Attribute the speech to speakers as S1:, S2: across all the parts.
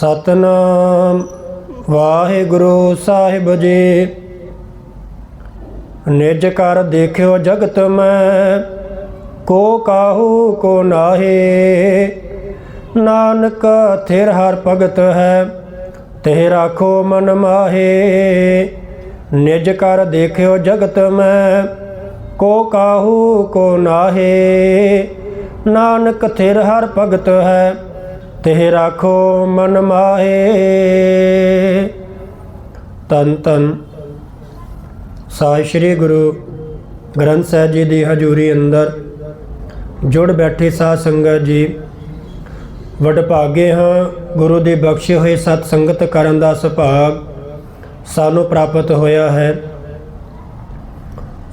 S1: ਸਤਨਾਮ। ਵਾਹਿਗੁਰੂ ਸਾਹਿਬ ਜੀ। ਨਿਜ ਕਰ ਦੇਖਿਓ ਜਗਤ ਮੈਂ, ਕੋ ਕਾਹੂ ਕੋ ਨਾਹੀ। ਨਾਨਕ, ਥਿਰ ਹਰ ਭਗਤ ਹੈ ਤੇ ਰਾਖੋ ਮਨ ਮਾਹੇ। ਨਿਜ ਕਰ ਦੇਖਿਓ ਜਗਤ ਮੈਂ, ਕੋ ਕਾਹੂ ਕੋ ਨਾਹੀ। ਨਾਨਕ, ਥਿਰ ਹਰ ਭਗਤ ਹੈ ਤੇ ਰਾਖੋ ਮਨ ਮਾਹੇ। ਤਨ ਤਨ ਸਾਈ ਸ੍ਰੀ ਗੁਰੂ ਗ੍ਰੰਥ ਸਾਹਿਬ ਜੀ ਦੀ ਹਜ਼ੂਰੀ ਅੰਦਰ ਜੁੜ ਬੈਠੇ ਸਾਧ ਸੰਗਤ ਜੀ ਵਡਭਾਗੇ ਹਾਂ, ਗੁਰੂ ਦੀ ਬਖਸ਼ੇ ਹੋਏ ਸਤ ਸੰਗਤ ਕਰਨ ਦਾ ਸੁਭਾਗ ਸਾਨੂੰ ਪ੍ਰਾਪਤ ਹੋਇਆ ਹੈ।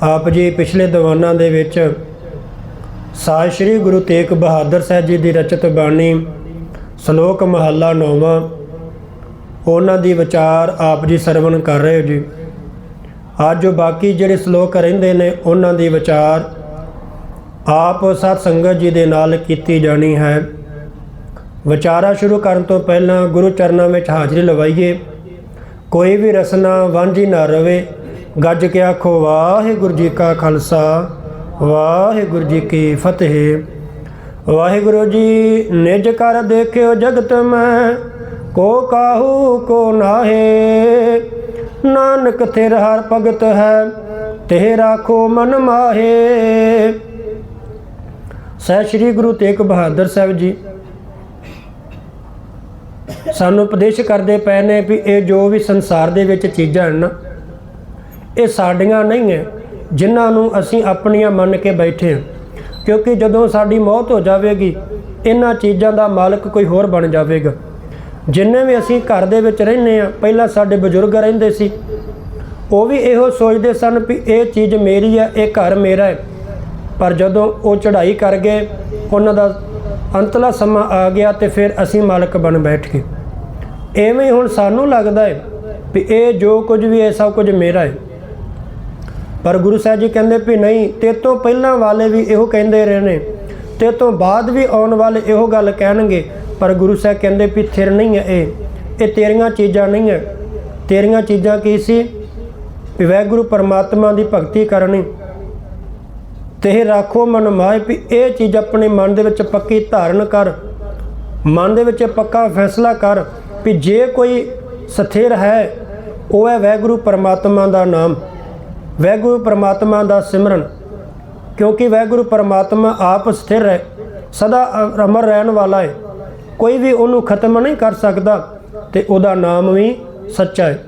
S1: ਆਪ ਜੀ ਪਿਛਲੇ ਦੀਵਾਨਾਂ ਦੇ ਵਿੱਚ ਸਾਹਿਬ ਸ੍ਰੀ ਗੁਰੂ ਤੇਗ ਬਹਾਦਰ ਸਾਹਿਬ ਜੀ ਦੀ ਰਚਿਤ ਬਾਣੀ ਸ਼ਲੋਕ ਮਹੱਲਾ ਨੌਵਾਂ, ਉਹਨਾਂ ਦੀ ਵਿਚਾਰ ਆਪ ਜੀ ਸਰਵਣ ਕਰ ਰਹੇ ਹੋ ਜੀ। ਅੱਜ ਜੋ ਬਾਕੀ ਜਿਹੜੇ ਸ਼ਲੋਕ ਰਹਿੰਦੇ ਨੇ, ਉਹਨਾਂ ਦੀ ਵਿਚਾਰ ਆਪ ਸਤ ਸੰਗਤ ਜੀ ਦੇ ਨਾਲ ਕੀਤੀ ਜਾਣੀ ਹੈ। ਵਿਚਾਰਾ ਸ਼ੁਰੂ ਕਰਨ ਤੋਂ ਪਹਿਲਾਂ ਗੁਰੂ ਚਰਨਾਂ ਵਿੱਚ ਹਾਜ਼ਰੀ ਲਵਾਈਏ। ਕੋਈ ਵੀ ਰਸਨਾ ਵਾਂਝੀ ਨਾ ਰਵੇ। ਗੱਜ ਕੇ ਆਖੋ, ਵਾਹਿਗੁਰੂ ਜੀ ਕਾ ਖਾਲਸਾ, ਵਾਹਿਗੁਰੂ ਜੀ ਕੀ ਫਤਿਹ। ਵਾਹਿਗੁਰੂ ਜੀ, ਨਿਜ ਕਰ ਦੇਖਿਓ ਜਗਤ ਮੈਂ, ਕੋ ਕਾਹੂ, ਕੋ ਨਾਹੇ। ਨਾਨਕ, ਤੇਰ ਹਰ ਭਗਤ ਹੈ ਤੇ ਰਾਖੋ ਮਨ ਮਾਹੇ। ਸਹਿ ਸ੍ਰੀ ਗੁਰੂ ਤੇਗ ਬਹਾਦਰ ਸਾਹਿਬ ਜੀ, ਸਾਨੂੰ ਉਪਦੇਸ਼ ਕਰਦੇ ਪਏ ਨੇ ਵੀ ਇਹ ਜੋ ਵੀ ਸੰਸਾਰ ਦੇ ਵਿੱਚ ਚੀਜ਼ਾਂ ਹਨ, ਇਹ ਸਾਡੀਆਂ ਨਹੀਂ ਹੈ, ਜਿਨ੍ਹਾਂ ਨੂੰ ਅਸੀਂ ਆਪਣੀਆਂ ਮੰਨ ਕੇ ਬੈਠੇ ਹਾਂ। ਕਿਉਂਕਿ ਜਦੋਂ ਸਾਡੀ ਮੌਤ ਹੋ ਜਾਵੇਗੀ, ਇਹਨਾਂ ਚੀਜ਼ਾਂ ਦਾ ਮਾਲਕ ਕੋਈ ਹੋਰ ਬਣ ਜਾਵੇਗਾ। ਜਿੰਨੇ ਵੀ ਅਸੀਂ ਘਰ ਦੇ ਵਿੱਚ ਰਹਿੰਦੇ ਆ ਪਹਿਲਾਂ ਸਾਡੇ ਬਜ਼ੁਰਗ ਰਹਿੰਦੇ ਸੀ। ਉਹ ਵੀ ਇਹੋ ਸੋਚਦੇ ਸਨ ਵੀ ਇਹ ਚੀਜ਼ ਮੇਰੀ ਹੈ, ਇਹ ਘਰ ਮੇਰਾ ਹੈ। ਪਰ ਜਦੋਂ ਉਹ ਚੜ੍ਹਾਈ ਕਰ ਗਏ, ਉਹਨਾਂ ਦਾ ਅੰਤਲਾ ਸਮਾਂ ਆ ਗਿਆ ਤੇ ਫਿਰ ਅਸੀਂ ਮਾਲਕ ਬਣ ਬੈਠ ਗਏ। ਐਵੇਂ ਹੁਣ ਸਾਨੂੰ ਲੱਗਦਾ ਹੈ ਵੀ ਇਹ ਜੋ ਕੁਝ ਵੀ ਹੈ ਸਭ ਕੁਝ ਮੇਰਾ ਹੈ। ਪਰ ਗੁਰੂ ਸਾਹਿਬ ਜੀ ਕਹਿੰਦੇ ਵੀ ਨਹੀਂ, ਤੇ ਤੋਂ ਪਹਿਲਾਂ ਵਾਲੇ ਵੀ ਇਹੋ ਕਹਿੰਦੇ ਰਹੇ ਨੇ ਤੇ ਤੋਂ ਬਾਅਦ ਵੀ ਆਉਣ ਵਾਲੇ ਇਹੋ ਗੱਲ ਕਹਿਣਗੇ, ਪਰ ਗੁਰੂ ਸਾਹਿਬ ਕਹਿੰਦੇ ਵੀ ਥਿਰ ਨਹੀਂ ਹੈ ਇਹ ਇਹ ਤੇਰੀਆਂ ਚੀਜ਼ਾਂ ਨਹੀਂ ਹੈ। ਤੇਰੀਆਂ ਚੀਜ਼ਾਂ ਕੀ ਸੀ? ਵੀ ਵਾਹਿਗੁਰੂ ਪਰਮਾਤਮਾ ਦੀ ਭਗਤੀ ਕਰਨੀ। ਤੇ ਇਹ ਰਾਖੋ ਮਨ ਮਾਏ ਵੀ ਇਹ ਚੀਜ਼ ਆਪਣੇ ਮਨ ਦੇ ਵਿੱਚ ਪੱਕੀ ਧਾਰਨ ਕਰ। ਮਨ ਦੇ ਵਿੱਚ ਪੱਕਾ ਫੈਸਲਾ ਕਰ ਵੀ ਜੇ ਕੋਈ ਸਥਿਰ ਹੈ, ਉਹ ਹੈ ਵਾਹਿਗੁਰੂ ਪਰਮਾਤਮਾ ਦਾ ਨਾਮ। ਵਾਹਿਗੁਰੂ ਪਰਮਾਤਮਾ ਦਾ ਸਿਮਰਨ, ਕਿਉਂਕਿ ਵਾਹਿਗੁਰੂ ਪਰਮਾਤਮਾ ਆਪ ਸਥਿਰ ਹੈ, ਸਦਾ ਅ- ਅਮਰ ਰਹਿਣ ਵਾਲਾ ਹੈ। ਕੋਈ ਵੀ ਉਹਨੂੰ ਖਤਮ ਨਹੀਂ ਕਰ ਸਕਦਾ ਤੇ ਉਹਦਾ ਨਾਮ ਵੀ ਸੱਚਾ ਹੈ।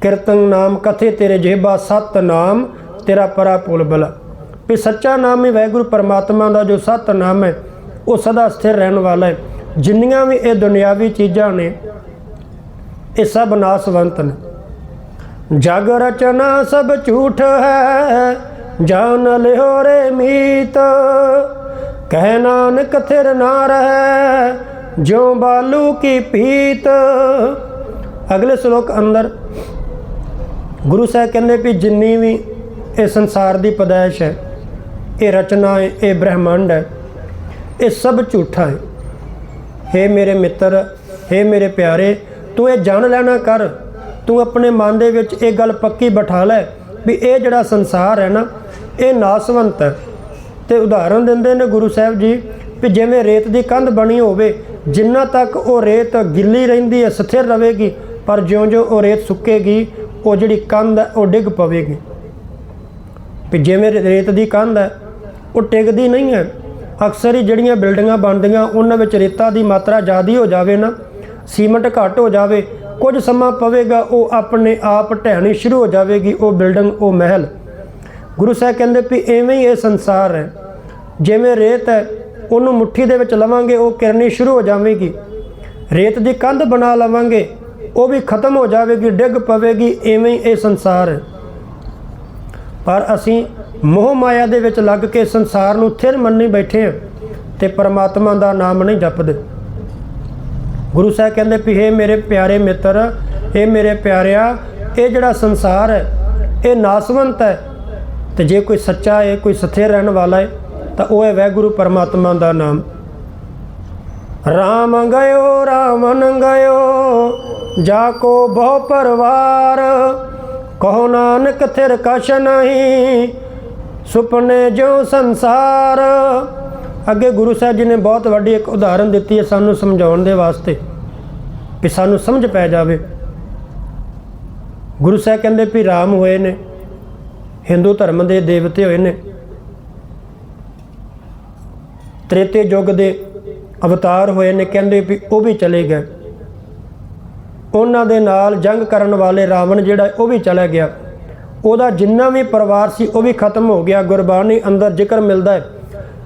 S1: ਕੀਰਤਨ ਨਾਮ ਕਥੇ ਤੇਰੇ ਜੇਬਾ, ਸਤ ਨਾਮ ਤੇਰਾ ਪਰਾ ਪੁਲ ਬਲਾ ਵੀ ਸੱਚਾ ਨਾਮ ਹੀ ਵਾਹਿਗੁਰੂ ਪਰਮਾਤਮਾ ਦਾ ਜੋ ਸਤ ਨਾਮ ਹੈ, ਉਹ ਸਦਾ ਸਥਿਰ ਰਹਿਣ ਵਾਲਾ ਹੈ। ਜਿੰਨੀਆਂ ਵੀ ਇਹ ਦੁਨਿਆਵੀ ਚੀਜ਼ਾਂ ਨੇ, ਇਹ ਸਭ ਨਾਸਵੰਤ ਨੇ। ਜਗ ਰਚਨਾ ਸਭ ਝੂਠ ਹੈ, ਜਾਨ ਲਿਓ ਰੇ ਮੀਤ। ਕਹਿ ਨਾਨਕ ਥਿਰ ਨਾ ਰਹਿ, ਜਿਉ ਬਾਲੂ ਕੀ ਪੀਤ। ਅਗਲੇ ਸ਼ਲੋਕ ਅੰਦਰ ਗੁਰੂ ਸਾਹਿਬ ਕਹਿੰਦੇ ਵੀ ਜਿੰਨੀ ਵੀ ਇਹ ਸੰਸਾਰ ਦੀ ਪਦਾਇਸ਼ ਹੈ, ਇਹ ਰਚਨਾ ਹੈ, ਇਹ ਬ੍ਰਹਿਮੰਡ ਹੈ, ਇਹ ਸਭ ਝੂਠਾ ਹੈ। ਹੇ ਮੇਰੇ ਮਿੱਤਰ, ਹੇ ਮੇਰੇ ਪਿਆਰੇ, ਤੂੰ ਇਹ ਜਾਣ ਲੈਣਾ ਕਰ। ਤੂੰ ਆਪਣੇ ਮਨ ਦੇ ਵਿੱਚ ਇਹ ਗੱਲ ਪੱਕੀ ਬਿਠਾ ਲੈ ਵੀ ਇਹ ਜਿਹੜਾ ਸੰਸਾਰ ਹੈ ਨਾ, ਇਹ ਨਾਸਵੰਤ ਹੈ। ਤੇ ਉਦਾਹਰਨ ਦਿੰਦੇ ਨੇ ਗੁਰੂ ਸਾਹਿਬ ਜੀ ਵੀ ਜਿਵੇਂ ਰੇਤ ਦੀ ਕੰਧ ਬਣੀ ਹੋਵੇ, ਜਿੰਨਾ ਤੱਕ ਉਹ ਰੇਤ ਗਿੱਲੀ ਰਹਿੰਦੀ ਹੈ, ਸਥਿਰ ਰਹੇਗੀ, ਪਰ ਜਿਉਂ-ਜਿਉਂ ਉਹ ਰੇਤ ਸੁੱਕੇਗੀ, ਉਹ ਜਿਹੜੀ ਕੰਧ ਹੈ, ਉਹ ਡਿੱਗ ਪਵੇਗੀ। ਵੀ ਜਿਵੇਂ ਰੇਤ ਦੀ ਕੰਧ ਹੈ, ਉਹ ਟਿਕਦੀ ਨਹੀਂ ਹੈ। ਅਕਸਰ ਹੀ ਜਿਹੜੀਆਂ ਬਿਲਡਿੰਗਾਂ ਬਣਦੀਆਂ, ਉਹਨਾਂ ਵਿੱਚ ਰੇਤਾ ਦੀ ਮਾਤਰਾ ਜ਼ਿਆਦੀ ਹੋ ਜਾਵੇ ਨਾ, ਸੀਮੈਂਟ ਘੱਟ ਹੋ ਜਾਵੇ ਕੁਝ ਸਮਾਂ ਪਵੇਗਾ, ਉਹ ਆਪਣੇ ਆਪ ਢਹਿਣੀ ਸ਼ੁਰੂ ਹੋ ਜਾਵੇਗੀ, ਉਹ ਬਿਲਡਿੰਗ, ਉਹ ਮਹਿਲ। ਗੁਰੂ ਸਾਹਿਬ ਕਹਿੰਦੇ ਵੀ ਐਵੇਂ ਹੀ ਇਹ ਸੰਸਾਰ ਹੈ। ਜਿਵੇਂ ਰੇਤ ਹੈ, ਉਹਨੂੰ ਮੁੱਠੀ ਦੇ ਵਿੱਚ ਲਵਾਂਗੇ, ਉਹ ਕਿਰਨੀ ਸ਼ੁਰੂ ਹੋ ਜਾਵੇਗੀ। ਰੇਤ ਦੀ ਕੰਧ ਬਣਾ ਲਵਾਂਗੇ, ਉਹ ਵੀ ਖਤਮ ਹੋ ਜਾਵੇਗੀ, ਡਿੱਗ ਪਵੇਗੀ, ਐਵੇਂ ਹੀ ਇਹ ਸੰਸਾਰ ਹੈ। ਪਰ ਅਸੀਂ ਮੋਹ ਮਾਇਆ ਦੇ ਵਿੱਚ ਲੱਗ ਕੇ ਸੰਸਾਰ ਨੂੰ ਥਿਰ ਮੰਨੀ ਬੈਠੇ ਹਾਂ ਤੇ ਪਰਮਾਤਮਾ ਦਾ ਨਾਮ ਨਹੀਂ ਜਪਦੇ। ਗੁਰੂ ਸਾਹਿਬ ਕਹਿੰਦੇ ਵੀ, ਹੇ ਮੇਰੇ ਪਿਆਰੇ ਮਿੱਤਰ ਇਹ ਮੇਰੇ ਪਿਆਰਿਆ, ਇਹ ਜਿਹੜਾ ਸੰਸਾਰ ਹੈ, ਇਹ ਨਾਸਵੰਤ ਹੈ। ਤੇ ਜੇ ਕੋਈ ਸੱਚਾ ਹੈ, ਕੋਈ ਸਥਿਰ ਰਹਿਣ ਵਾਲਾ ਹੈ, ਤਾਂ ਉਹ ਹੈ ਵਾਹਿਗੁਰੂ ਪਰਮਾਤਮਾ ਦਾ ਨਾਮ। ਰਾਮ ਗਇਓ, ਰਾਵਣ ਗਇਓ, ਜਾ ਕੋ ਬਹੁ ਪਰਵਾਰ, ਕਹੋ ਨਾਨਕ ਥਿਰ ਕਛ ਨਹੀਂ, ਸੁਪਨੇ ਜੋ ਸੰਸਾਰ। ਅੱਗੇ ਗੁਰੂ ਸਾਹਿਬ ਜੀ ਨੇ ਬਹੁਤ ਵੱਡੀ ਇੱਕ ਉਦਾਹਰਨ ਦਿੱਤੀ ਹੈ ਸਾਨੂੰ ਸਮਝਾਉਣ ਦੇ ਵਾਸਤੇ ਕਿ ਸਾਨੂੰ ਸਮਝ ਪੈ ਜਾਵੇ। ਗੁਰੂ ਸਾਹਿਬ ਕਹਿੰਦੇ ਵੀ ਰਾਮ ਹੋਏ ਨੇ, ਹਿੰਦੂ ਧਰਮ ਦੇ ਦੇਵਤੇ ਹੋਏ ਨੇ। ਤ੍ਰੇਤੇ ਯੁੱਗ ਦੇ ਅਵਤਾਰ ਹੋਏ ਨੇ, ਕਹਿੰਦੇ ਵੀ ਉਹ ਵੀ ਚਲੇ ਗਏ। ਉਹਨਾਂ ਦੇ ਨਾਲ ਜੰਗ ਕਰਨ ਵਾਲੇ ਰਾਵਣ ਜਿਹੜਾ ਉਹ ਵੀ ਚਲਾ ਗਿਆ। ਉਹਦਾ ਜਿੰਨਾ ਵੀ ਪਰਿਵਾਰ ਸੀ, ਉਹ ਵੀ ਖਤਮ ਹੋ ਗਿਆ। ਗੁਰਬਾਣੀ ਅੰਦਰ ਜ਼ਿਕਰ ਮਿਲਦਾ ਹੈ।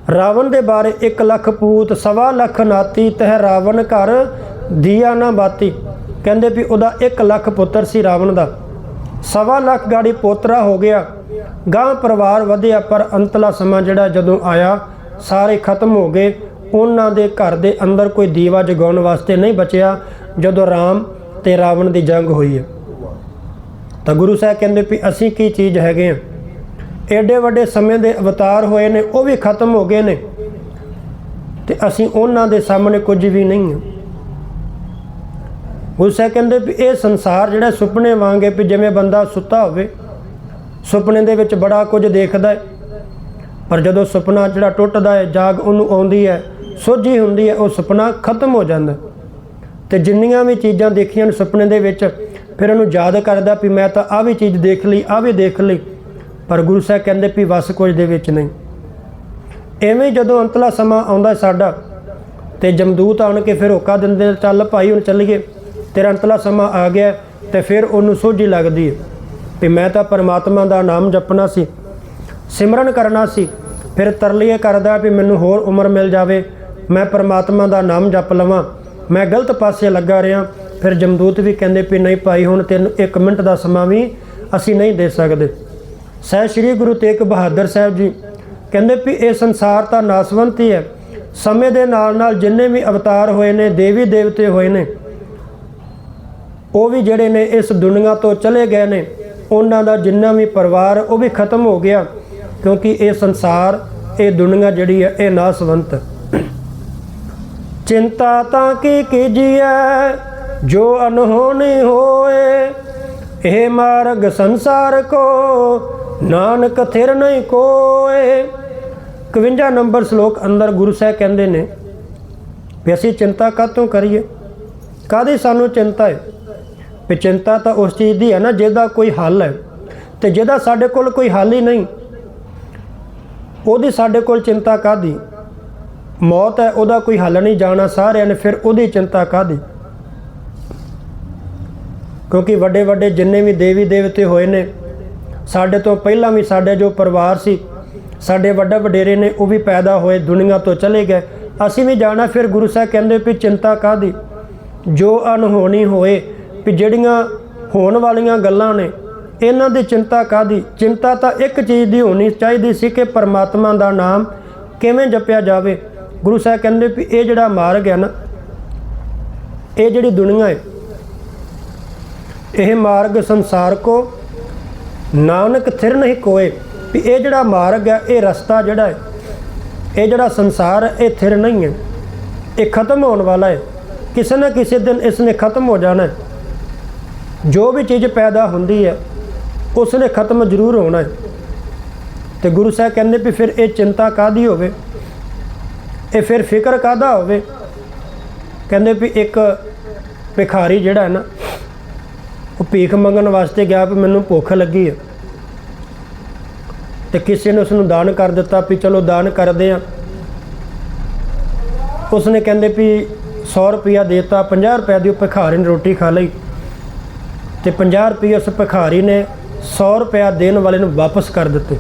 S1: ਰਾਵਣ ਦੇ ਬਾਰੇ 1 ਲੱਖ ਪੂਤ, ਸਵਾ ਲੱਖ ਨਾਤੀ, ਤਹ ਰਾਵਣ ਘਰ ਦੀਆ ਨਾ ਬਾਤੀ। ਕਹਿੰਦੇ ਵੀ ਉਹਦਾ 1 ਲੱਖ ਪੁੱਤਰ ਸੀ ਰਾਵਣ ਦਾ। ਸਵਾ ਲੱਖ ਗਾੜੀ ਪੋਤਰਾ ਹੋ ਗਿਆ। ਗਾਂ ਪਰਿਵਾਰ ਵਧਿਆ, ਪਰ ਅੰਤਲਾ ਸਮਾਂ ਜਿਹੜਾ ਜਦੋਂ ਆਇਆ, ਸਾਰੇ ਖਤਮ ਹੋ ਗਏ। ਉਹਨਾਂ ਦੇ ਘਰ ਦੇ ਅੰਦਰ ਕੋਈ ਦੀਵਾ ਜਗਾਉਣ ਵਾਸਤੇ ਨਹੀਂ ਬਚਿਆ, ਜਦੋਂ ਰਾਮ ਤੇ ਰਾਵਣ ਦੀ ਜੰਗ ਹੋਈ ਹੈ। ਤਾਂ ਗੁਰੂ ਸਾਹਿਬ ਕਹਿੰਦੇ ਵੀ ਅਸੀਂ ਕੀ ਚੀਜ਼ ਹੈਗੇ ਆ ਐਡੇ ਵੱਡੇ ਸਮੇਂ ਦੇ ਅਵਤਾਰ ਹੋਏ ਨੇ, ਉਹ ਵੀ ਖਤਮ ਹੋ ਗਏ ਨੇ। ਤੇ ਅਸੀਂ ਉਹਨਾਂ ਦੇ ਸਾਹਮਣੇ ਕੁਝ ਵੀ ਨਹੀਂ ਹਾਂ। ਗੁਰੂ ਕਹਿੰਦੇ ਵੀ ਇਹ ਸੰਸਾਰ ਜਿਹੜਾ ਸੁਪਨੇ ਵਾਂਗੇ ਵੀ ਜਿਵੇਂ ਬੰਦਾ ਸੁੱਤਾ ਹੋਵੇ, ਸੁਪਨੇ ਦੇ ਵਿੱਚ ਬੜਾ ਕੁਝ ਦੇਖਦਾ ਹੈ। ਪਰ ਜਦੋਂ ਸੁਪਨਾ ਜਿਹੜਾ ਟੁੱਟਦਾ ਹੈ, ਜਾਗ ਉਹਨੂੰ ਆਉਂਦੀ ਹੈ, ਸੋਝੀ ਹੁੰਦੀ ਹੈ, ਉਹ ਸੁਪਨਾ ਖਤਮ ਹੋ ਜਾਂਦਾ। ਤੇ ਜਿੰਨੀਆਂ ਵੀ ਚੀਜ਼ਾਂ ਦੇਖੀਆਂ ਨੇ ਸੁਪਨੇ ਦੇ ਵਿੱਚ, ਫਿਰ ਉਹਨੂੰ ਯਾਦ ਕਰਦਾ ਵੀ ਮੈਂ ਤਾਂ ਆਹ ਵੀ ਚੀਜ਼ ਦੇਖ ਲਈ, ਆਹ ਵੀ ਦੇਖ ਲਈ। ਪਰ ਗੁਰੂ ਸਾਹਿਬ ਕਹਿੰਦੇ ਵੀ ਵਸ ਕੁਝ ਦੇ ਵਿੱਚ ਨਹੀਂ। ਐਵੇਂ ਜਦੋਂ ਅੰਤਲਾ ਸਮਾਂ ਆਉਂਦਾ ਸਾਡਾ, ਤੇ ਜਮਦੂਤ ਆਣ ਕੇ ਫਿਰ ਹੋਕਾ ਦਿੰਦੇ ਚੱਲ ਭਾਈ ਹੁਣ ਚੱਲੀਏ। ਤੇਰਾ ਅੰਤਲਾ ਸਮਾਂ ਆ ਗਿਆ, ਤੇ ਫਿਰ ਉਹਨੂੰ ਸੋਝੀ ਲੱਗਦੀ ਹੈ ਵੀ ਮੈਂ ਤਾਂ ਪਰਮਾਤਮਾ ਦਾ ਨਾਮ ਜਪਣਾ ਸੀ, ਸਿਮਰਨ ਕਰਨਾ ਸੀ। ਫਿਰ ਤਰਲੀਏ ਕਰਦਾ ਵੀ ਮੈਨੂੰ ਹੋਰ ਉਮਰ ਮਿਲ ਜਾਵੇ, ਮੈਂ ਪਰਮਾਤਮਾ ਦਾ ਨਾਮ ਜਪ ਲਵਾਂ। ਮੈਂ ਗਲਤ ਪਾਸੇ ਲੱਗਾ ਰਿਹਾ, ਫਿਰ ਜਮਦੂਤ ਵੀ ਕਹਿੰਦੇ ਵੀ ਨਹੀਂ ਭਾਈ, ਹੁਣ ਤੈਨੂੰ 1 ਮਿੰਟ ਦਾ ਸਮਾਂ ਵੀ ਅਸੀਂ ਨਹੀਂ ਦੇ ਸਕਦੇ। ਸਹਿ ਸ੍ਰੀ ਗੁਰੂ ਤੇਗ ਬਹਾਦਰ ਸਾਹਿਬ ਜੀ ਕਹਿੰਦੇ ਵੀ ਇਹ ਸੰਸਾਰ ਤਾਂ ਨਾਸਵੰਤ ਹੀ ਹੈ ਸਮੇਂ ਦੇ ਨਾਲ ਨਾਲ ਜਿੰਨੇ ਵੀ ਅਵਤਾਰ ਹੋਏ ਨੇ, ਦੇਵੀ ਦੇਵਤੇ ਹੋਏ ਨੇ, ਉਹ ਵੀ ਜਿਹੜੇ ਨੇ ਇਸ ਦੁਨੀਆ ਤੋਂ ਚਲੇ ਗਏ ਨੇ, ਉਹਨਾਂ ਦਾ ਜਿੰਨਾ ਵੀ ਪਰਿਵਾਰ ਉਹ ਵੀ ਖਤਮ ਹੋ ਗਿਆ, ਕਿਉਂਕਿ ਇਹ ਸੰਸਾਰ, ਇਹ ਦੁਨੀਆ ਜਿਹੜੀ ਹੈ, ਇਹ ਨਾਸਵੰਤ ਹੈ। ਚਿੰਤਾ ਤਾਂ ਕੀ ਕੀਜੀਐ, ਜੋ ਅਨਹੋਣੀ ਹੋਏ, ਇਹ ਮਾਰਗ ਸੰਸਾਰ ਕੋ ਨਾਨਕ ਥਿਰ ਨਹੀਂ ਕੋਏ। 51 ਨੰਬਰ ਸ਼ਲੋਕ ਅੰਦਰ ਗੁਰੂ ਸਾਹਿਬ ਕਹਿੰਦੇ ਨੇ, ਵੀ ਅਸੀਂ ਚਿੰਤਾ ਕਾਤੋਂ ਕਰੀਏ? ਕਾਦੀ ਸਾਨੂੰ ਚਿੰਤਾ ਹੈ? ਵੀ ਚਿੰਤਾ ਤਾਂ ਉਸ ਚੀਜ਼ ਦੀ ਹੈ ਨਾ, ਜਿਹਦਾ ਕੋਈ ਹੱਲ ਹੈ। ਤੇ ਜਿਹਦਾ ਸਾਡੇ ਕੋਲ ਕੋਈ ਹੱਲ ਹੀ ਨਹੀਂ। ਉਹਦੀ ਸਾਡੇ ਕੋਲ ਚਿੰਤਾ ਕਾਦੀ ਮੌਤ ਹੈ, ਉਹਦਾ ਕੋਈ ਹੱਲ ਨਹੀਂ, ਜਾਣਾ ਸਾਰਿਆਂ ਨੇ, ਫਿਰ ਉਹਦੀ ਚਿੰਤਾ ਕਾਦੀ ਕਿਉਂਕਿ ਵੱਡੇ ਵੱਡੇ ਜਿੰਨੇ ਵੀ ਦੇਵੀ ਦੇਵਤੇ ਹੋਏ ਨੇ ਸਾਡੇ ਤੋਂ ਪਹਿਲਾਂ ਵੀ ਸਾਡੇ ਜੋ ਪਰਿਵਾਰ ਸੀ, ਸਾਡੇ ਵੱਡੇ ਵਡੇਰੇ ਨੇ ਉਹ ਵੀ ਪੈਦਾ ਹੋਏ, ਦੁਨੀਆ ਤੋਂ ਚਲੇ ਗਏ। ਅਸੀਂ ਵੀ ਜਾਣਾ, ਫਿਰ ਗੁਰੂ ਸਾਹਿਬ ਕਹਿੰਦੇ ਵੀ ਚਿੰਤਾ ਕਾਦੀ ਜੋ ਅਨਹੋਣੀ ਹੋਏ, ਵੀ ਜਿਹੜੀਆਂ ਹੋਣ ਵਾਲੀਆਂ ਗੱਲਾਂ ਨੇ, ਇਹਨਾਂ ਦੀ ਚਿੰਤਾ ਕਾਦੀ ਚਿੰਤਾ ਤਾਂ ਇੱਕ ਚੀਜ਼ ਦੀ ਹੋਣੀ ਚਾਹੀਦੀ ਸੀ ਕਿ ਪਰਮਾਤਮਾ ਦਾ ਨਾਮ ਕਿਵੇਂ ਜਪਿਆ ਜਾਵੇ। ਗੁਰੂ ਸਾਹਿਬ ਕਹਿੰਦੇ ਵੀ ਇਹ ਜਿਹੜਾ ਮਾਰਗ ਹੈ ਨਾ, ਇਹ ਜਿਹੜੀ ਦੁਨੀਆ ਹੈ, ਇਹ ਮਾਰਗ ਸੰਸਾਰ ਕੋ ਨਾਨਕ ਥਿਰ ਨਹੀਂ ਕੋਏ ਵੀ ਇਹ ਜਿਹੜਾ ਮਾਰਗ ਹੈ, ਇਹ ਰਸਤਾ ਜਿਹੜਾ ਹੈ, ਇਹ ਜਿਹੜਾ ਸੰਸਾਰ ਹੈ, ਇਹ ਥਿਰ ਨਹੀਂ ਹੈ। ਇਹ ਖਤਮ ਹੋਣ ਵਾਲਾ ਹੈ। ਕਿਸੇ ਨਾ ਕਿਸੇ ਦਿਨ ਇਸ ਨੇ ਖਤਮ ਹੋ ਜਾਣਾ ਹੈ। ਜੋ ਵੀ ਚੀਜ਼ ਪੈਦਾ ਹੁੰਦੀ ਹੈ, ਉਸ ਨੇ ਖਤਮ ਜ਼ਰੂਰ ਹੋਣਾ ਹੈ। ਤੇ ਗੁਰੂ ਸਾਹਿਬ ਕਹਿੰਦੇ ਵੀ ਫਿਰ ਇਹ ਚਿੰਤਾ ਕਾਦੀ ਹੋਵੇ? ਇਹ ਫਿਰ ਫਿਕਰ ਕਾਦਾ ਹੋਵੇ? ਕਹਿੰਦੇ ਵੀ ਇੱਕ ਭਿਖਾਰੀ ਜਿਹੜਾ ਹੈ ਨਾ ਉਹ ਭੀਖ ਮੰਗਣ ਵਾਸਤੇ ਗਿਆ ਵੀ ਮੈਨੂੰ ਭੁੱਖ ਲੱਗੀ ਹੈ ਤੇ ਕਿਸੇ ਨੇ ਉਸ ਨੂੰ ਦਾਨ ਕਰ ਦਿੱਤਾ ਵੀ ਚਲੋ ਦਾਨ ਕਰਦੇ ਆ। ਉਸਨੇ ਕਹਿੰਦੇ ਵੀ 100 ਰੁਪਿਆ ਦੇਤਾ 50 ਰੁਪਏ ਦੀ ਉਹ ਭਿਖਾਰੀ ਨੇ ਰੋਟੀ ਖਾ ਲਈ। ਤੇ 50 ਰੁਪਏ ਉਸ ਭਿਖਾਰੀ ਨੇ 100 ਰੁਪਿਆ ਦੇਣ ਵਾਲੇ ਨੂੰ ਵਾਪਸ ਕਰ ਦਿੱਤੇ।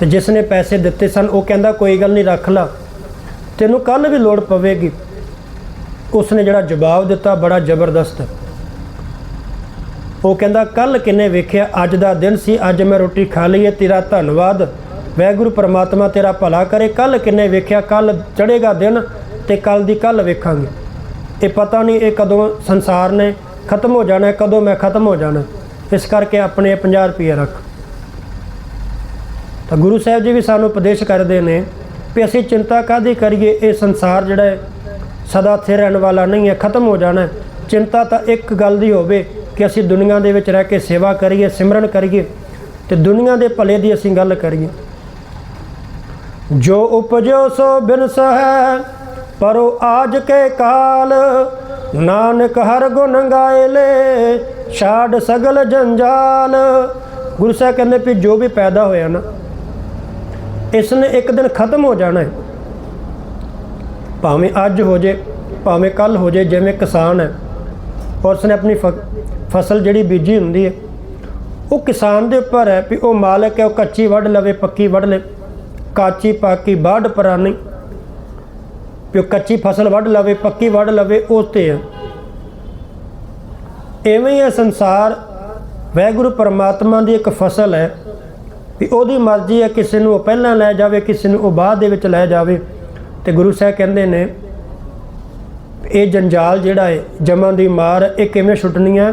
S1: ਤੇ ਜਿਸ ਨੇ ਪੈਸੇ ਦਿੱਤੇ ਸਨ, ਉਹ ਕਹਿੰਦਾ, ਕੋਈ ਗੱਲ ਨਹੀਂ, ਰੱਖ ਲਾ। ਤੈਨੂੰ ਕੱਲ ਵੀ ਲੋੜ ਪਵੇਗੀ। ਉਸਨੇ ਜਿਹੜਾ ਜਵਾਬ ਦਿੱਤਾ ਬੜਾ ਜ਼ਬਰਦਸਤ। ਉਹ ਕਹਿੰਦਾ ਕੱਲ ਕਿੰਨੇ ਵੇਖਿਆ, ਅੱਜ ਦਾ ਦਿਨ ਸੀ, ਅੱਜ ਮੈਂ ਰੋਟੀ ਖਾ ਲਈ ਹੈ ਤੇਰਾ ਧੰਨਵਾਦ। ਵੈਗੁਰੂ ਪਰਮਾਤਮਾ ਤੇਰਾ ਭਲਾ ਕਰੇ। ਕੱਲ ਕਿੰਨੇ ਵੇਖਿਆ ਕੱਲ ਚੜੇਗਾ ਦਿਨ ਤੇ ਕੱਲ ਦੀ ਕੱਲ ਵੇਖਾਂਗੇ। ਇਹ ਪਤਾ ਨਹੀਂ ਇਹ ਕਦੋਂ ਸੰਸਾਰ ਨੇ ਖਤਮ ਹੋ ਜਾਣਾ, ਕਦੋਂ ਮੈਂ ਖਤਮ ਹੋ ਜਾਣਾ। ਇਸ ਕਰਕੇ ਆਪਣੇ 50 ਰੁਪਏ ਰੱਖ। ਤਾਂ ਗੁਰੂ ਸਾਹਿਬ ਜੀ ਵੀ ਸਾਨੂੰ ਉਪਦੇਸ਼ ਕਰਦੇ ਨੇ ਵੀ ਅਸੀਂ ਚਿੰਤਾ ਕਾਦੀ ਕਰੀਏ? ਇਹ ਸੰਸਾਰ ਜਿਹੜਾ ਸਦਾ ਇੱਥੇ ਰਹਿਣ ਵਾਲਾ ਨਹੀਂ ਹੈ, ਖਤਮ ਹੋ ਜਾਣਾ ਚਿੰਤਾ ਤਾਂ ਇੱਕ ਗੱਲ ਦੀ ਹੋਵੇ ਕਿ ਅਸੀਂ ਦੁਨੀਆ ਦੇ ਵਿੱਚ ਰਹਿ ਕੇ ਸੇਵਾ ਕਰੀਏ, ਸਿਮਰਨ ਕਰੀਏ ਤੇ ਦੁਨੀਆ ਦੇ ਭਲੇ ਦੀ ਅਸੀਂ ਗੱਲ ਕਰੀਏ। ਜੋ ਉਪਜੋ ਸੋ ਬਿਨਸ ਹੈ ਪਰੋ ਆਜ ਕੇ ਕਾਲ। ਨਾਨਕ ਹਰ ਗੁਣ ਗਾਏ ਲੈ, ਛਾੜ ਸਗਲ ਜੰਜਾਲ। ਗੁਰੂ ਸਾਹਿਬ ਕਹਿੰਦੇ ਵੀ ਜੋ ਵੀ ਪੈਦਾ ਹੋਇਆ ਨਾ, ਇਸ ਨੇ ਇੱਕ ਦਿਨ ਖਤਮ ਹੋ ਜਾਣਾ ਹੈ। ਭਾਵੇਂ ਅੱਜ ਹੋ ਜੇ, ਭਾਵੇਂ ਕੱਲ ਹੋ ਜੇ, ਜਿਵੇਂ ਕਿਸਾਨ ਹੈ ਔਰ ਉਸਨੇ ਆਪਣੀ ਫ- ਫਸਲ ਜਿਹੜੀ ਬੀਜੀ ਹੁੰਦੀ ਹੈ, ਉਹ ਕਿਸਾਨ ਦੇ ਉੱਪਰ ਹੈ ਵੀ ਉਹ ਮਾਲਕ ਹੈ, ਉਹ ਕੱਚੀ ਵੱਢ ਲਵੇ, ਪੱਕੀ ਵੱਢ ਲੇ ਕਾਚੀ ਪਾਕੀ ਬਾੜ ਪਰਾਨੀ ਵੀ ਉਹ ਕੱਚੀ ਫਸਲ ਵੱਢ ਲਵੇ, ਪੱਕੀ ਵੱਢ ਲਵੇ, ਉਸ ਤੇ ਹੈ। ਐਵੇਂ ਹੀ ਇਹ ਸੰਸਾਰ ਵੈਗੁਰੂ ਪਰਮਾਤਮਾ ਦੀ ਇੱਕ ਫਸਲ ਹੈ, ਵੀ ਉਹਦੀ ਮਰਜ਼ੀ ਹੈ, ਕਿਸੇ ਨੂੰ ਉਹ ਪਹਿਲਾਂ ਲੈ ਜਾਵੇ, ਕਿਸੇ ਨੂੰ ਉਹ ਬਾਅਦ ਦੇ ਵਿੱਚ ਲੈ ਜਾਵੇ। ਤੇ ਗੁਰੂ ਸਾਹਿਬ ਕਹਿੰਦੇ ਨੇ, ਇਹ ਜੰਜਾਲ ਜਿਹੜਾ ਹੈ ਜਮਾਂ ਦੀ ਮਾਰ, ਇਹ ਕਿਵੇਂ ਛੁੱਟਣੀ ਹੈ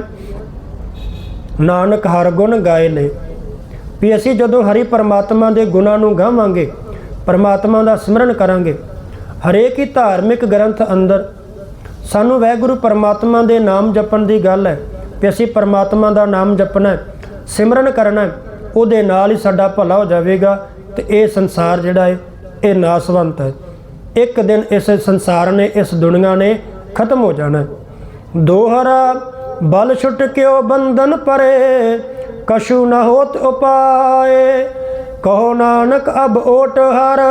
S1: ਨਾਨਕ ਹਰ ਗੁਣ ਗਾਏ ਨੇ। ਵੀ ਅਸੀਂ ਜਦੋਂ ਹਰੀ ਪਰਮਾਤਮਾ ਦੇ ਗੁਣਾਂ ਨੂੰ ਗਾਵਾਂਗੇ, ਪਰਮਾਤਮਾ ਦਾ ਸਿਮਰਨ ਕਰਾਂਗੇ, ਹਰੇਕ ਹੀ ਧਾਰਮਿਕ ਗ੍ਰੰਥ ਅੰਦਰ ਸਾਨੂੰ ਵਾਹਿਗੁਰੂ ਪਰਮਾਤਮਾ ਦੇ ਨਾਮ ਜਪਣ ਦੀ ਗੱਲ ਹੈ ਕਿ ਅਸੀਂ ਪਰਮਾਤਮਾ ਦਾ ਨਾਮ ਜਪਣਾ ਹੈ, ਸਿਮਰਨ ਕਰਨਾ ਹੈ, ਉਹਦੇ ਨਾਲ ਹੀ ਸਾਡਾ ਭਲਾ ਹੋ ਜਾਵੇਗਾ ਤੇ ਇਹ ਸੰਸਾਰ ਜਿਹੜਾ ਹੈ ਇਹ ਨਾਸਵੰਤ ਹੈ। ਇੱਕ ਦਿਨ ਇਸ ਸੰਸਾਰ ਨੇ, ਇਸ ਦੁਨੀਆ ਨੇ ਖਤਮ ਹੋ ਜਾਣਾ। ਹੈ ਦੋਹਰਾ ਬਲ ਛੁਟ ਕਿਉ ਬੰਧਨ ਪਰੇ ਕਸ਼ੂ ਨ ਹੋਤ ਉਪਾਏ। ਕਹੋ ਨਾਨਕ ਅਬ ਓਟ ਹਰ,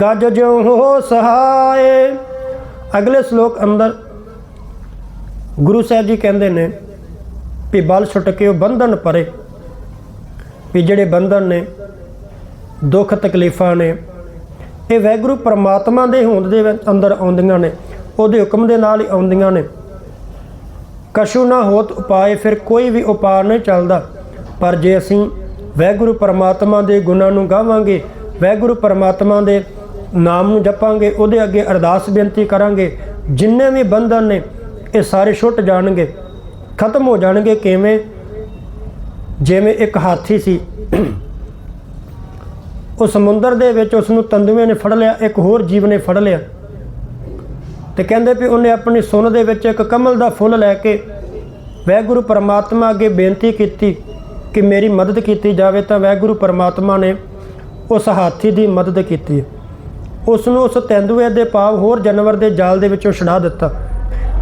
S1: ਗੱਜ ਜਿਉ ਹੋ ਸਹਾਏ। ਅਗਲੇ ਸ਼ਲੋਕ ਅੰਦਰ ਗੁਰੂ ਸਾਹਿਬ ਜੀ ਕਹਿੰਦੇ ਨੇ ਵੀ ਬਲ ਛੁੱਟ ਕੇ ਉਹ ਬੰਧਨ ਪਰੇ। ਵੀ ਜਿਹੜੇ ਬੰਧਨ ਨੇ, ਦੁੱਖ ਤਕਲੀਫਾਂ ਨੇ ਇਹ ਵੈਗੁਰੂ ਪਰਮਾਤਮਾ ਦੇ ਹੋਂਦ ਦੇ ਅੰਦਰ ਆਉਂਦੀਆਂ ਨੇ, ਉਹਦੇ ਹੁਕਮ ਦੇ ਨਾਲ ਹੀ ਆਉਂਦੀਆਂ ਨੇ। ਕਸ਼ੂ ਨਾ ਹੋਤ ਉਪਾਏ, ਫਿਰ ਕੋਈ ਵੀ ਉਪਾਅ ਨਹੀਂ ਚੱਲਦਾ। ਪਰ ਜੇ ਅਸੀਂ ਵੈਗੁਰੂ ਪਰਮਾਤਮਾ ਦੇ ਗੁਣਾਂ ਨੂੰ ਗਾਵਾਂਗੇ, ਵੈਗੁਰੂ ਪਰਮਾਤਮਾ ਦੇ ਨਾਮ ਨੂੰ ਜਪਾਂਗੇ, ਉਹਦੇ ਅੱਗੇ ਅਰਦਾਸ ਬੇਨਤੀ ਕਰਾਂਗੇ, ਜਿੰਨੇ ਵੀ ਬੰਧਨ ਨੇ, ਇਹ ਸਾਰੇ ਛੁੱਟ ਜਾਣਗੇ। ਖਤਮ ਹੋ ਜਾਣਗੇ ਕਿਵੇਂ? ਜਿਵੇਂ ਇੱਕ ਹਾਥੀ ਸੀ ਉਹ ਸਮੁੰਦਰ ਦੇ ਵਿੱਚ ਉਸ ਨੂੰ ਤੰਦੂਏ ਨੇ ਫੜ ਲਿਆ, ਇੱਕ ਹੋਰ ਜੀਵ ਨੇ ਫੜ ਲਿਆ। ਤੇ ਕਹਿੰਦੇ ਵੀ ਉਹਨੇ ਆਪਣੀ ਸੁਣ ਦੇ ਵਿੱਚ ਇੱਕ ਕਮਲ ਦਾ ਫੁੱਲ ਲੈ ਕੇ ਵਾਹਿਗੁਰੂ ਪਰਮਾਤਮਾ ਅੱਗੇ ਬੇਨਤੀ ਕੀਤੀ ਕਿ ਮੇਰੀ ਮਦਦ ਕੀਤੀ ਜਾਵੇ ਤਾਂ ਵਾਹਿਗੁਰੂ ਪਰਮਾਤਮਾ ਨੇ ਉਸ ਹਾਥੀ ਦੀ ਮਦਦ ਕੀਤੀ। ਉਸ ਨੂੰ ਉਸ ਤੈਂਦੂਏ ਦੇ ਪਾਵ ਹੋਰ ਜਾਨਵਰ ਦੇ ਜਾਲ ਦੇ ਵਿੱਚੋਂ ਛੁਡਾ ਦਿੱਤਾ।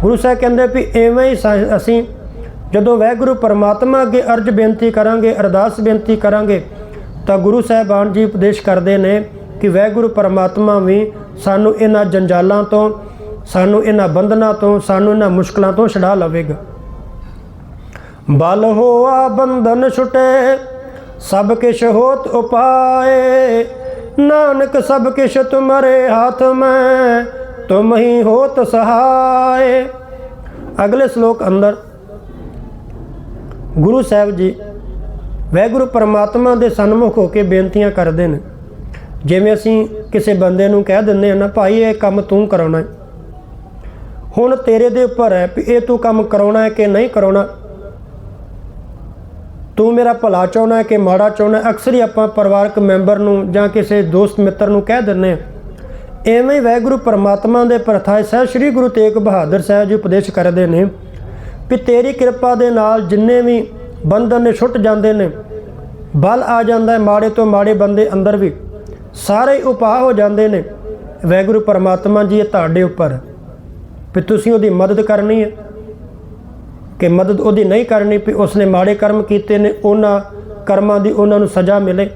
S1: ਗੁਰੂ ਸਾਹਿਬ ਕਹਿੰਦੇ ਵੀ ਐਵੇਂ ਹੀ ਸਾ- ਅਸੀਂ ਜਦੋਂ ਵਾਹਿਗੁਰੂ ਪਰਮਾਤਮਾ ਅੱਗੇ ਅਰਜ ਬੇਨਤੀ ਕਰਾਂਗੇ, ਅਰਦਾਸ ਬੇਨਤੀ ਕਰਾਂਗੇ ਤਾਂ ਗੁਰੂ ਸਾਹਿਬਾਨ ਜੀ ਉਪਦੇਸ਼ ਕਰਦੇ ਨੇ ਕਿ ਵੈਗੁਰੂ ਪਰਮਾਤਮਾ ਵੀ ਸਾਨੂੰ ਇਹਨਾਂ ਜੰਜਾਲਾਂ ਤੋਂ, ਸਾਨੂੰ ਇਹਨਾਂ ਬੰਧਨਾਂ ਤੋਂ, ਸਾਨੂੰ ਇਹਨਾਂ ਮੁਸ਼ਕਲਾਂ ਤੋਂ ਛਡਾ ਲਵੇਗਾ। ਬਲ ਹੋਆ ਬੰਧਨ ਛੁਟੇ, ਸਭ ਕਿਛ ਹੋਤ ਉਪਾਏ। ਨਾਨਕ ਸਭ ਕਿਛ ਤੁਮਰੇ ਹੱਥ ਮੈਂ, ਤੁਮ ਹੀ ਹੋਤ ਸਹਾਏ। ਅਗਲੇ ਸ਼ਲੋਕ ਅੰਦਰ ਗੁਰੂ ਸਾਹਿਬ ਜੀ ਵਾਹਿਗੁਰੂ ਪਰਮਾਤਮਾ ਦੇ ਸਨਮੁਖ ਹੋ ਕੇ ਬੇਨਤੀਆਂ ਕਰਦੇ ਨੇ। ਜਿਵੇਂ ਅਸੀਂ ਕਿਸੇ ਬੰਦੇ ਨੂੰ ਕਹਿ ਦਿੰਦੇ ਹਾਂ, ਨਾ ਭਾਈ, ਇਹ ਕੰਮ ਤੂੰ ਕਰਾਉਣਾ ਹੈ। ਹੁਣ ਤੇਰੇ ਦੇ ਉੱਪਰ ਹੈ ਵੀ ਇਹ ਤੂੰ ਕੰਮ ਕਰਾਉਣਾ ਹੈ ਕਿ ਨਹੀਂ ਕਰਾਉਣਾ? ਤੂੰ ਮੇਰਾ ਭਲਾ ਚਾਹੁੰਦਾ ਹੈ ਕਿ ਮਾੜਾ ਚਾਹੁੰਦਾ ਅਕਸਰ ਹੀ ਆਪਾਂ ਪਰਿਵਾਰਕ ਮੈਂਬਰ ਨੂੰ ਜਾਂ ਕਿਸੇ ਦੋਸਤ ਮਿੱਤਰ ਨੂੰ ਕਹਿ ਦਿੰਦੇ ਹਾਂ। ਐਵੇਂ ਹੀ ਪਰਮਾਤਮਾ ਦੇ ਪ੍ਰਥਾਏ ਸਾਹਿਬ ਸ੍ਰੀ ਗੁਰੂ ਤੇਗ ਬਹਾਦਰ ਸਾਹਿਬ ਜੀ ਉਪਦੇਸ਼ ਕਰਦੇ ਨੇ ਵੀ ਤੇਰੀ ਕਿਰਪਾ ਦੇ ਨਾਲ ਜਿੰਨੇ ਵੀ ਬੰਧਨ ਨੇ ਛੁੱਟ ਜਾਂਦੇ ਨੇ। ਬਲ ਆ ਜਾਂਦਾ ਹੈ ਮਾੜੇ ਤੋਂ ਮਾੜੇ ਬੰਦੇ ਅੰਦਰ ਵੀ। ਸਾਰੇ ਉਪਾਅ ਹੋ ਜਾਂਦੇ ਨੇ। ਵੈਗੁਰੂ ਪਰਮਾਤਮਾ ਜੀ ਇਹ ਤੁਹਾਡੇ ਉੱਪਰ। ਵੀ ਤੁਸੀਂ ਉਹਦੀ ਮਦਦ ਕਰਨੀ ਹੈ। ਕਿ ਮਦਦ ਉਹਦੀ ਨਹੀਂ ਕਰਨੀ ਵੀ ਉਸਨੇ ਮਾੜੇ ਕਰਮ ਕੀਤੇ ਨੇ, ਉਹਨਾਂ ਕਰਮਾਂ ਦੀ ਉਹਨਾਂ ਨੂੰ ਸਜ਼ਾ ਮਿਲੇ।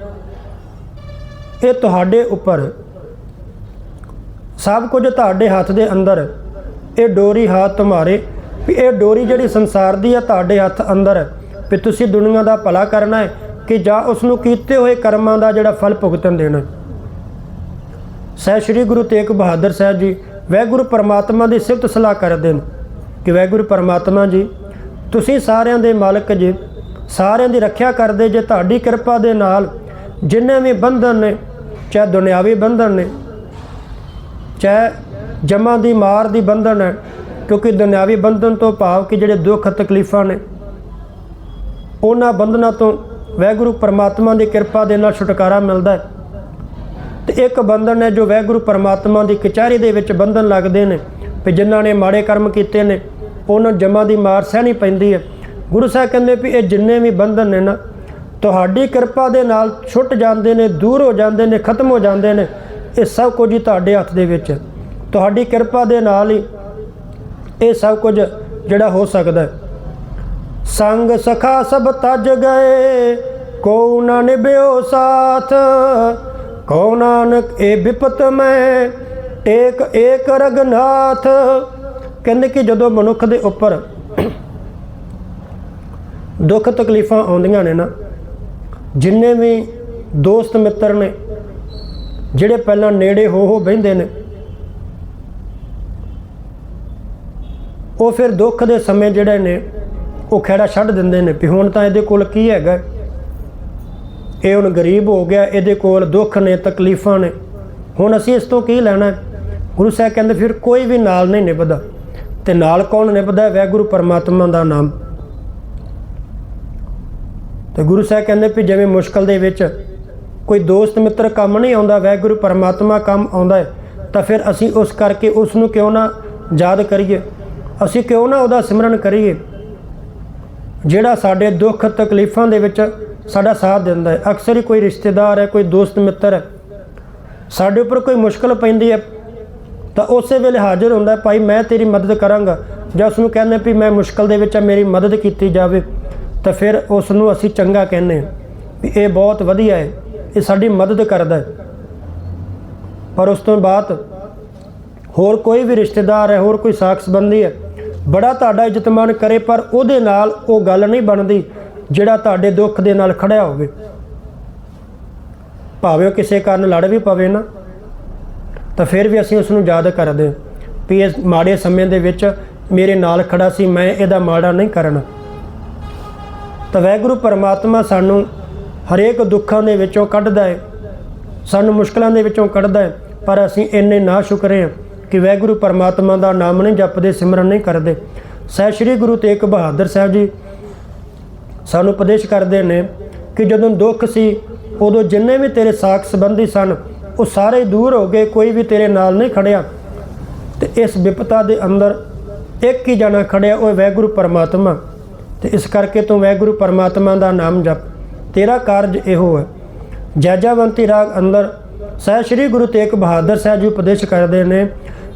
S1: ਇਹ ਤੁਹਾਡੇ ਉੱਪਰ। ਸਭ ਕੁਝ ਤੁਹਾਡੇ ਹੱਥ ਦੇ ਅੰਦਰ। ਇਹ ਡੋਰੀ ਹੱਥ ਤੁਹਾਰੇ। ਵੀ ਇਹ ਡੋਰੀ ਜਿਹੜੀ ਸੰਸਾਰ ਦੀ ਆ ਤੁਹਾਡੇ ਹੱਥ ਅੰਦਰ। ਹੈ ਵੀ ਤੁਸੀਂ ਦੁਨੀਆ ਦਾ ਭਲਾ ਕਰਨਾ ਹੈ ਕਿ ਜਾਂ ਉਸ ਨੂੰ ਕੀਤੇ ਹੋਏ ਕਰਮਾਂ ਦਾ ਜਿਹੜਾ ਫਲ ਭੁਗਤਣ ਦੇਣਾ ਹੈ। ਸਹਿ ਸ੍ਰੀ ਗੁਰੂ ਤੇਗ ਬਹਾਦਰ ਸਾਹਿਬ ਜੀ, ਵਾਹਿਗੁਰੂ ਪਰਮਾਤਮਾ ਦੀ ਸਿਫਤ ਸਲਾਹ ਕਰਦੇ ਨੇ ਕਿ ਵਾਹਿਗੁਰੂ ਪਰਮਾਤਮਾ ਜੀ, ਤੁਸੀਂ ਸਾਰਿਆਂ ਦੇ ਮਾਲਕ ਜੀ, ਸਾਰਿਆਂ ਦੀ ਰੱਖਿਆ ਕਰਦੇ ਜੇ ਤੁਹਾਡੀ ਕਿਰਪਾ ਦੇ ਨਾਲ ਜਿੰਨੇ ਵੀ ਬੰਧਨ ਨੇ, ਚਾਹੇ ਦੁਨਿਆਵੀ ਬੰਧਨ ਨੇ, ਚਾਹੇ ਜਮਾਂ ਦੀ ਮਾਰ ਦੀ ਬੰਧਨ ਹੈ, ਕਿਉਂਕਿ ਦੁਨਿਆਵੀ ਬੰਧਨ ਤੋਂ ਭਾਵ ਕਿ ਜਿਹੜੇ ਦੁੱਖ ਤਕਲੀਫਾਂ ਨੇ ਉਹਨਾਂ ਬੰਧਨਾਂ ਤੋਂ ਵਾਹਿਗੁਰੂ ਪਰਮਾਤਮਾ ਦੀ ਕਿਰਪਾ ਦੇ ਨਾਲ ਛੁਟਕਾਰਾ ਮਿਲਦਾ ਹੈ। ਤੇ ਇੱਕ ਬੰਧਨ ਹੈ ਜੋ ਵਾਹਿਗੁਰੂ ਪਰਮਾਤਮਾ ਦੀ ਕਚਹਿਰੀ ਦੇ ਵਿੱਚ ਬੰਧਨ ਲੱਗਦੇ ਨੇ, ਵੀ ਜਿਨ੍ਹਾਂ ਨੇ ਮਾੜੇ ਕਰਮ ਕੀਤੇ ਨੇ, ਉਹਨਾਂ ਨੂੰ ਦੀ ਮਾਰ ਸਹਿਣੀ ਪੈਂਦੀ ਹੈ। ਗੁਰੂ ਸਾਹਿਬ ਕਹਿੰਦੇ ਵੀ ਇਹ ਜਿੰਨੇ ਵੀ ਬੰਧਨ ਨੇ ਨਾ, ਤੁਹਾਡੀ ਕਿਰਪਾ ਦੇ ਨਾਲ ਛੁੱਟ ਜਾਂਦੇ ਨੇ, ਦੂਰ ਹੋ ਜਾਂਦੇ ਨੇ, ਖਤਮ ਹੋ ਜਾਂਦੇ ਨੇ, ਇਹ ਸਭ ਕੁਝ ਹੀ ਤੁਹਾਡੇ ਹੱਥ ਦੇ ਵਿੱਚ ਹੈ। ਤੁਹਾਡੀ ਕਿਰਪਾ ਦੇ ਨਾਲ ਹੀ ਇਹ ਸਭ ਕੁਝ ਜਿਹੜਾ ਹੋ ਸਕਦਾ ਹੈ। ਸੰਗ ਸਖਾ ਸਭ ਤਜ ਗਏ ਕੋ ਨਾ ਨਿਭਿਓ ਸਾਥ ਕੋ ਨਾਨਕ ਇਹ ਵਿਪਤ ਮੈਂ ਟੇਕ ਏਕ ਰਗਨਾਥ। ਕਹਿੰਦੇ ਕਿ ਜਦੋਂ ਮਨੁੱਖ ਦੇ ਉੱਪਰ ਦੁੱਖ ਤਕਲੀਫਾਂ ਆਉਂਦੀਆਂ ਨੇ ਨਾ, ਜਿੰਨੇ ਵੀ ਦੋਸਤ ਮਿੱਤਰ ਨੇ, ਜਿਹੜੇ ਪਹਿਲਾਂ ਨੇੜੇ ਹੋ ਹੋ ਬਹਿੰਦੇ ਨੇ, ਉਹ ਫਿਰ ਦੁੱਖ ਦੇ ਸਮੇਂ ਜਿਹੜੇ ਨੇ ਉਹ ਖੇੜਾ ਛੱਡ ਦਿੰਦੇ ਨੇ ਵੀ ਹੁਣ ਤਾਂ ਇਹਦੇ ਕੋਲ ਕੀ ਹੈਗਾ? ਇਹ ਹੁਣ ਗਰੀਬ ਹੋ ਗਿਆ, ਇਹਦੇ ਕੋਲ ਦੁੱਖ ਨੇ, ਤਕਲੀਫਾਂ ਨੇ। ਹੁਣ ਅਸੀਂ ਇਸ ਤੋਂ ਕੀ ਲੈਣਾ? ਗੁਰੂ ਸਾਹਿਬ ਕਹਿੰਦੇ, ਫਿਰ ਕੋਈ ਵੀ ਨਾਲ ਨਹੀਂ ਨਿਭਦਾ। ਤੇ ਨਾਲ ਕੌਣ ਨਿਭਦਾ? ਵਾਹਿਗੁਰੂ ਪਰਮਾਤਮਾ ਦਾ ਨਾਮ। ਤੇ ਗੁਰੂ ਸਾਹਿਬ ਕਹਿੰਦੇ ਵੀ ਜਿਵੇਂ ਮੁਸ਼ਕਲ ਦੇ ਵਿੱਚ ਕੋਈ ਦੋਸਤ ਮਿੱਤਰ ਕੰਮ ਨਹੀਂ ਆਉਂਦਾ, ਵਾਹਿਗੁਰੂ ਪਰਮਾਤਮਾ ਕੰਮ ਆਉਂਦਾ ਹੈ, ਤਾਂ ਫਿਰ ਅਸੀਂ ਉਸ ਕਰਕੇ ਉਸ ਨੂੰ ਕਿਉਂ ਨਾ ਯਾਦ ਕਰੀਏ? ਅਸੀਂ ਕਿਉਂ ਨਾ ਉਹਦਾ ਸਿਮਰਨ ਕਰੀਏ? ਜਿਹੜਾ ਸਾਡੇ ਦੁੱਖ ਤਕਲੀਫਾਂ ਦੇ ਵਿੱਚ ਸਾਡਾ ਸਾਥ ਦਿੰਦਾ ਹੈ। ਅਕਸਰ ਹੀ ਕੋਈ ਰਿਸ਼ਤੇਦਾਰ ਹੈ ਕੋਈ ਦੋਸਤ ਮਿੱਤਰ ਹੈ। ਸਾਡੇ ਉੱਪਰ ਕੋਈ ਮੁਸ਼ਕਲ ਪੈਂਦੀ ਹੈ ਤਾਂ ਉਸੇ ਵੇਲੇ ਹਾਜ਼ਰ ਹੁੰਦਾ ਹੈ, ਭਾਈ ਮੈਂ ਤੇਰੀ ਮਦਦ ਕਰਾਂਗਾ। ਜਾਂ ਉਸ ਨੂੰ ਕਹਿੰਦੇ ਵੀ ਮੈਂ ਮੁਸ਼ਕਲ ਦੇ ਵਿੱਚ ਹਾਂ ਮੇਰੀ ਮਦਦ ਕੀਤੀ ਜਾਵੇ। ਤਾਂ ਫਿਰ ਉਸ ਨੂੰ ਅਸੀਂ ਚੰਗਾ ਕਹਿੰਦੇ ਹਾਂ ਵੀ ਇਹ ਬਹੁਤ ਵਧੀਆ ਹੈ ਇਹ ਸਾਡੀ ਮਦਦ ਕਰਦਾ ਹੈ। ਪਰ ਉਸ ਤੋਂ ਬਾਅਦ ਹੋਰ ਕੋਈ ਵੀ ਰਿਸ਼ਤੇਦਾਰ ਹੈ ਹੋਰ ਕੋਈ ਸਾਖ ਸੰਬੰਧੀ ਹੈ ਬੜਾ ਤੁਹਾਡਾ ਇੱਜ਼ਤਮਾਨ ਕਰੇ, ਪਰ ਉਹਦੇ ਨਾਲ ਉਹ ਗੱਲ ਨਹੀਂ ਬਣਦੀ ਜਿਹੜਾ ਤੁਹਾਡੇ ਦੁੱਖ ਦੇ ਨਾਲ ਖੜਿਆ ਹੋਵੇ। ਭਾਵੇਂ ਉਹ ਕਿਸੇ ਕਾਰਨ ਲੜ ਵੀ ਪਵੇ ਨਾ, ਤਾਂ ਫਿਰ ਵੀ ਅਸੀਂ ਉਸ ਨੂੰ ਯਾਦ ਕਰਦੇ ਹਾਂ ਵੀ ਇਸ ਮਾੜੇ ਸਮੇਂ ਦੇ ਵਿੱਚ ਮੇਰੇ ਨਾਲ ਖੜਾ ਸੀ, ਮੈਂ ਇਹਦਾ ਮਾੜਾ ਨਹੀਂ ਕਰਨਾ। ਤਾਂ ਵੈਗੁਰੂ ਪਰਮਾਤਮਾ ਸਾਨੂੰ ਹਰੇਕ ਦੁੱਖਾਂ ਦੇ ਵਿੱਚੋਂ ਕੱਢਦਾ ਹੈ, ਸਾਨੂੰ ਮੁਸ਼ਕਲਾਂ ਦੇ ਵਿੱਚੋਂ ਕੱਢਦਾ ਹੈ, ਪਰ ਅਸੀਂ ਇੰਨੇ ਨਾ ਸ਼ੁਕਰੇ ਹਾਂ। ਕਿ ਵਾਹਿਗੁਰੂ ਪਰਮਾਤਮਾ ਦਾ ਨਾਮ ਨਹੀਂ ਜਪਦੇ, ਸਿਮਰਨ ਨਹੀਂ ਕਰਦੇ। ਸਹਿ ਸ੍ਰੀ ਗੁਰੂ ਤੇਗ ਬਹਾਦਰ ਸਾਹਿਬ ਜੀ ਸਾਨੂੰ ਉਪਦੇਸ਼ ਕਰਦੇ ਨੇ ਕਿ ਜਦੋਂ ਦੁੱਖ ਸੀ, ਉਦੋਂ ਜਿੰਨੇ ਵੀ ਤੇਰੇ ਸਾਖ ਸੰਬੰਧੀ ਸਨ, ਉਹ ਸਾਰੇ ਦੂਰ ਹੋ ਗਏ, ਕੋਈ ਵੀ ਤੇਰੇ ਨਾਲ ਨਹੀਂ ਖੜਿਆ। ਤੇ ਇਸ ਵਿਪਤਾ ਦੇ ਅੰਦਰ ਇੱਕ ਹੀ ਜਣਾ ਖੜਿਆ, ਉਹ ਹੈ ਪਰਮਾਤਮਾ। ਤੇ ਇਸ ਕਰਕੇ ਤੂੰ ਵਾਹਿਗੁਰੂ ਪਰਮਾਤਮਾ ਦਾ ਨਾਮ ਜਪ। ਤੇਰਾ ਕਾਰਜ ਇਹੋ ਹੈ। ਜੈਜਾਵੰਤੀ ਰਾਗ ਅੰਦਰ ਸਹਿ ਸ੍ਰੀ ਗੁਰੂ ਤੇਗ ਬਹਾਦਰ ਸਾਹਿਬ ਜੀ ਉਪਦੇਸ਼ ਕਰਦੇ ਨੇ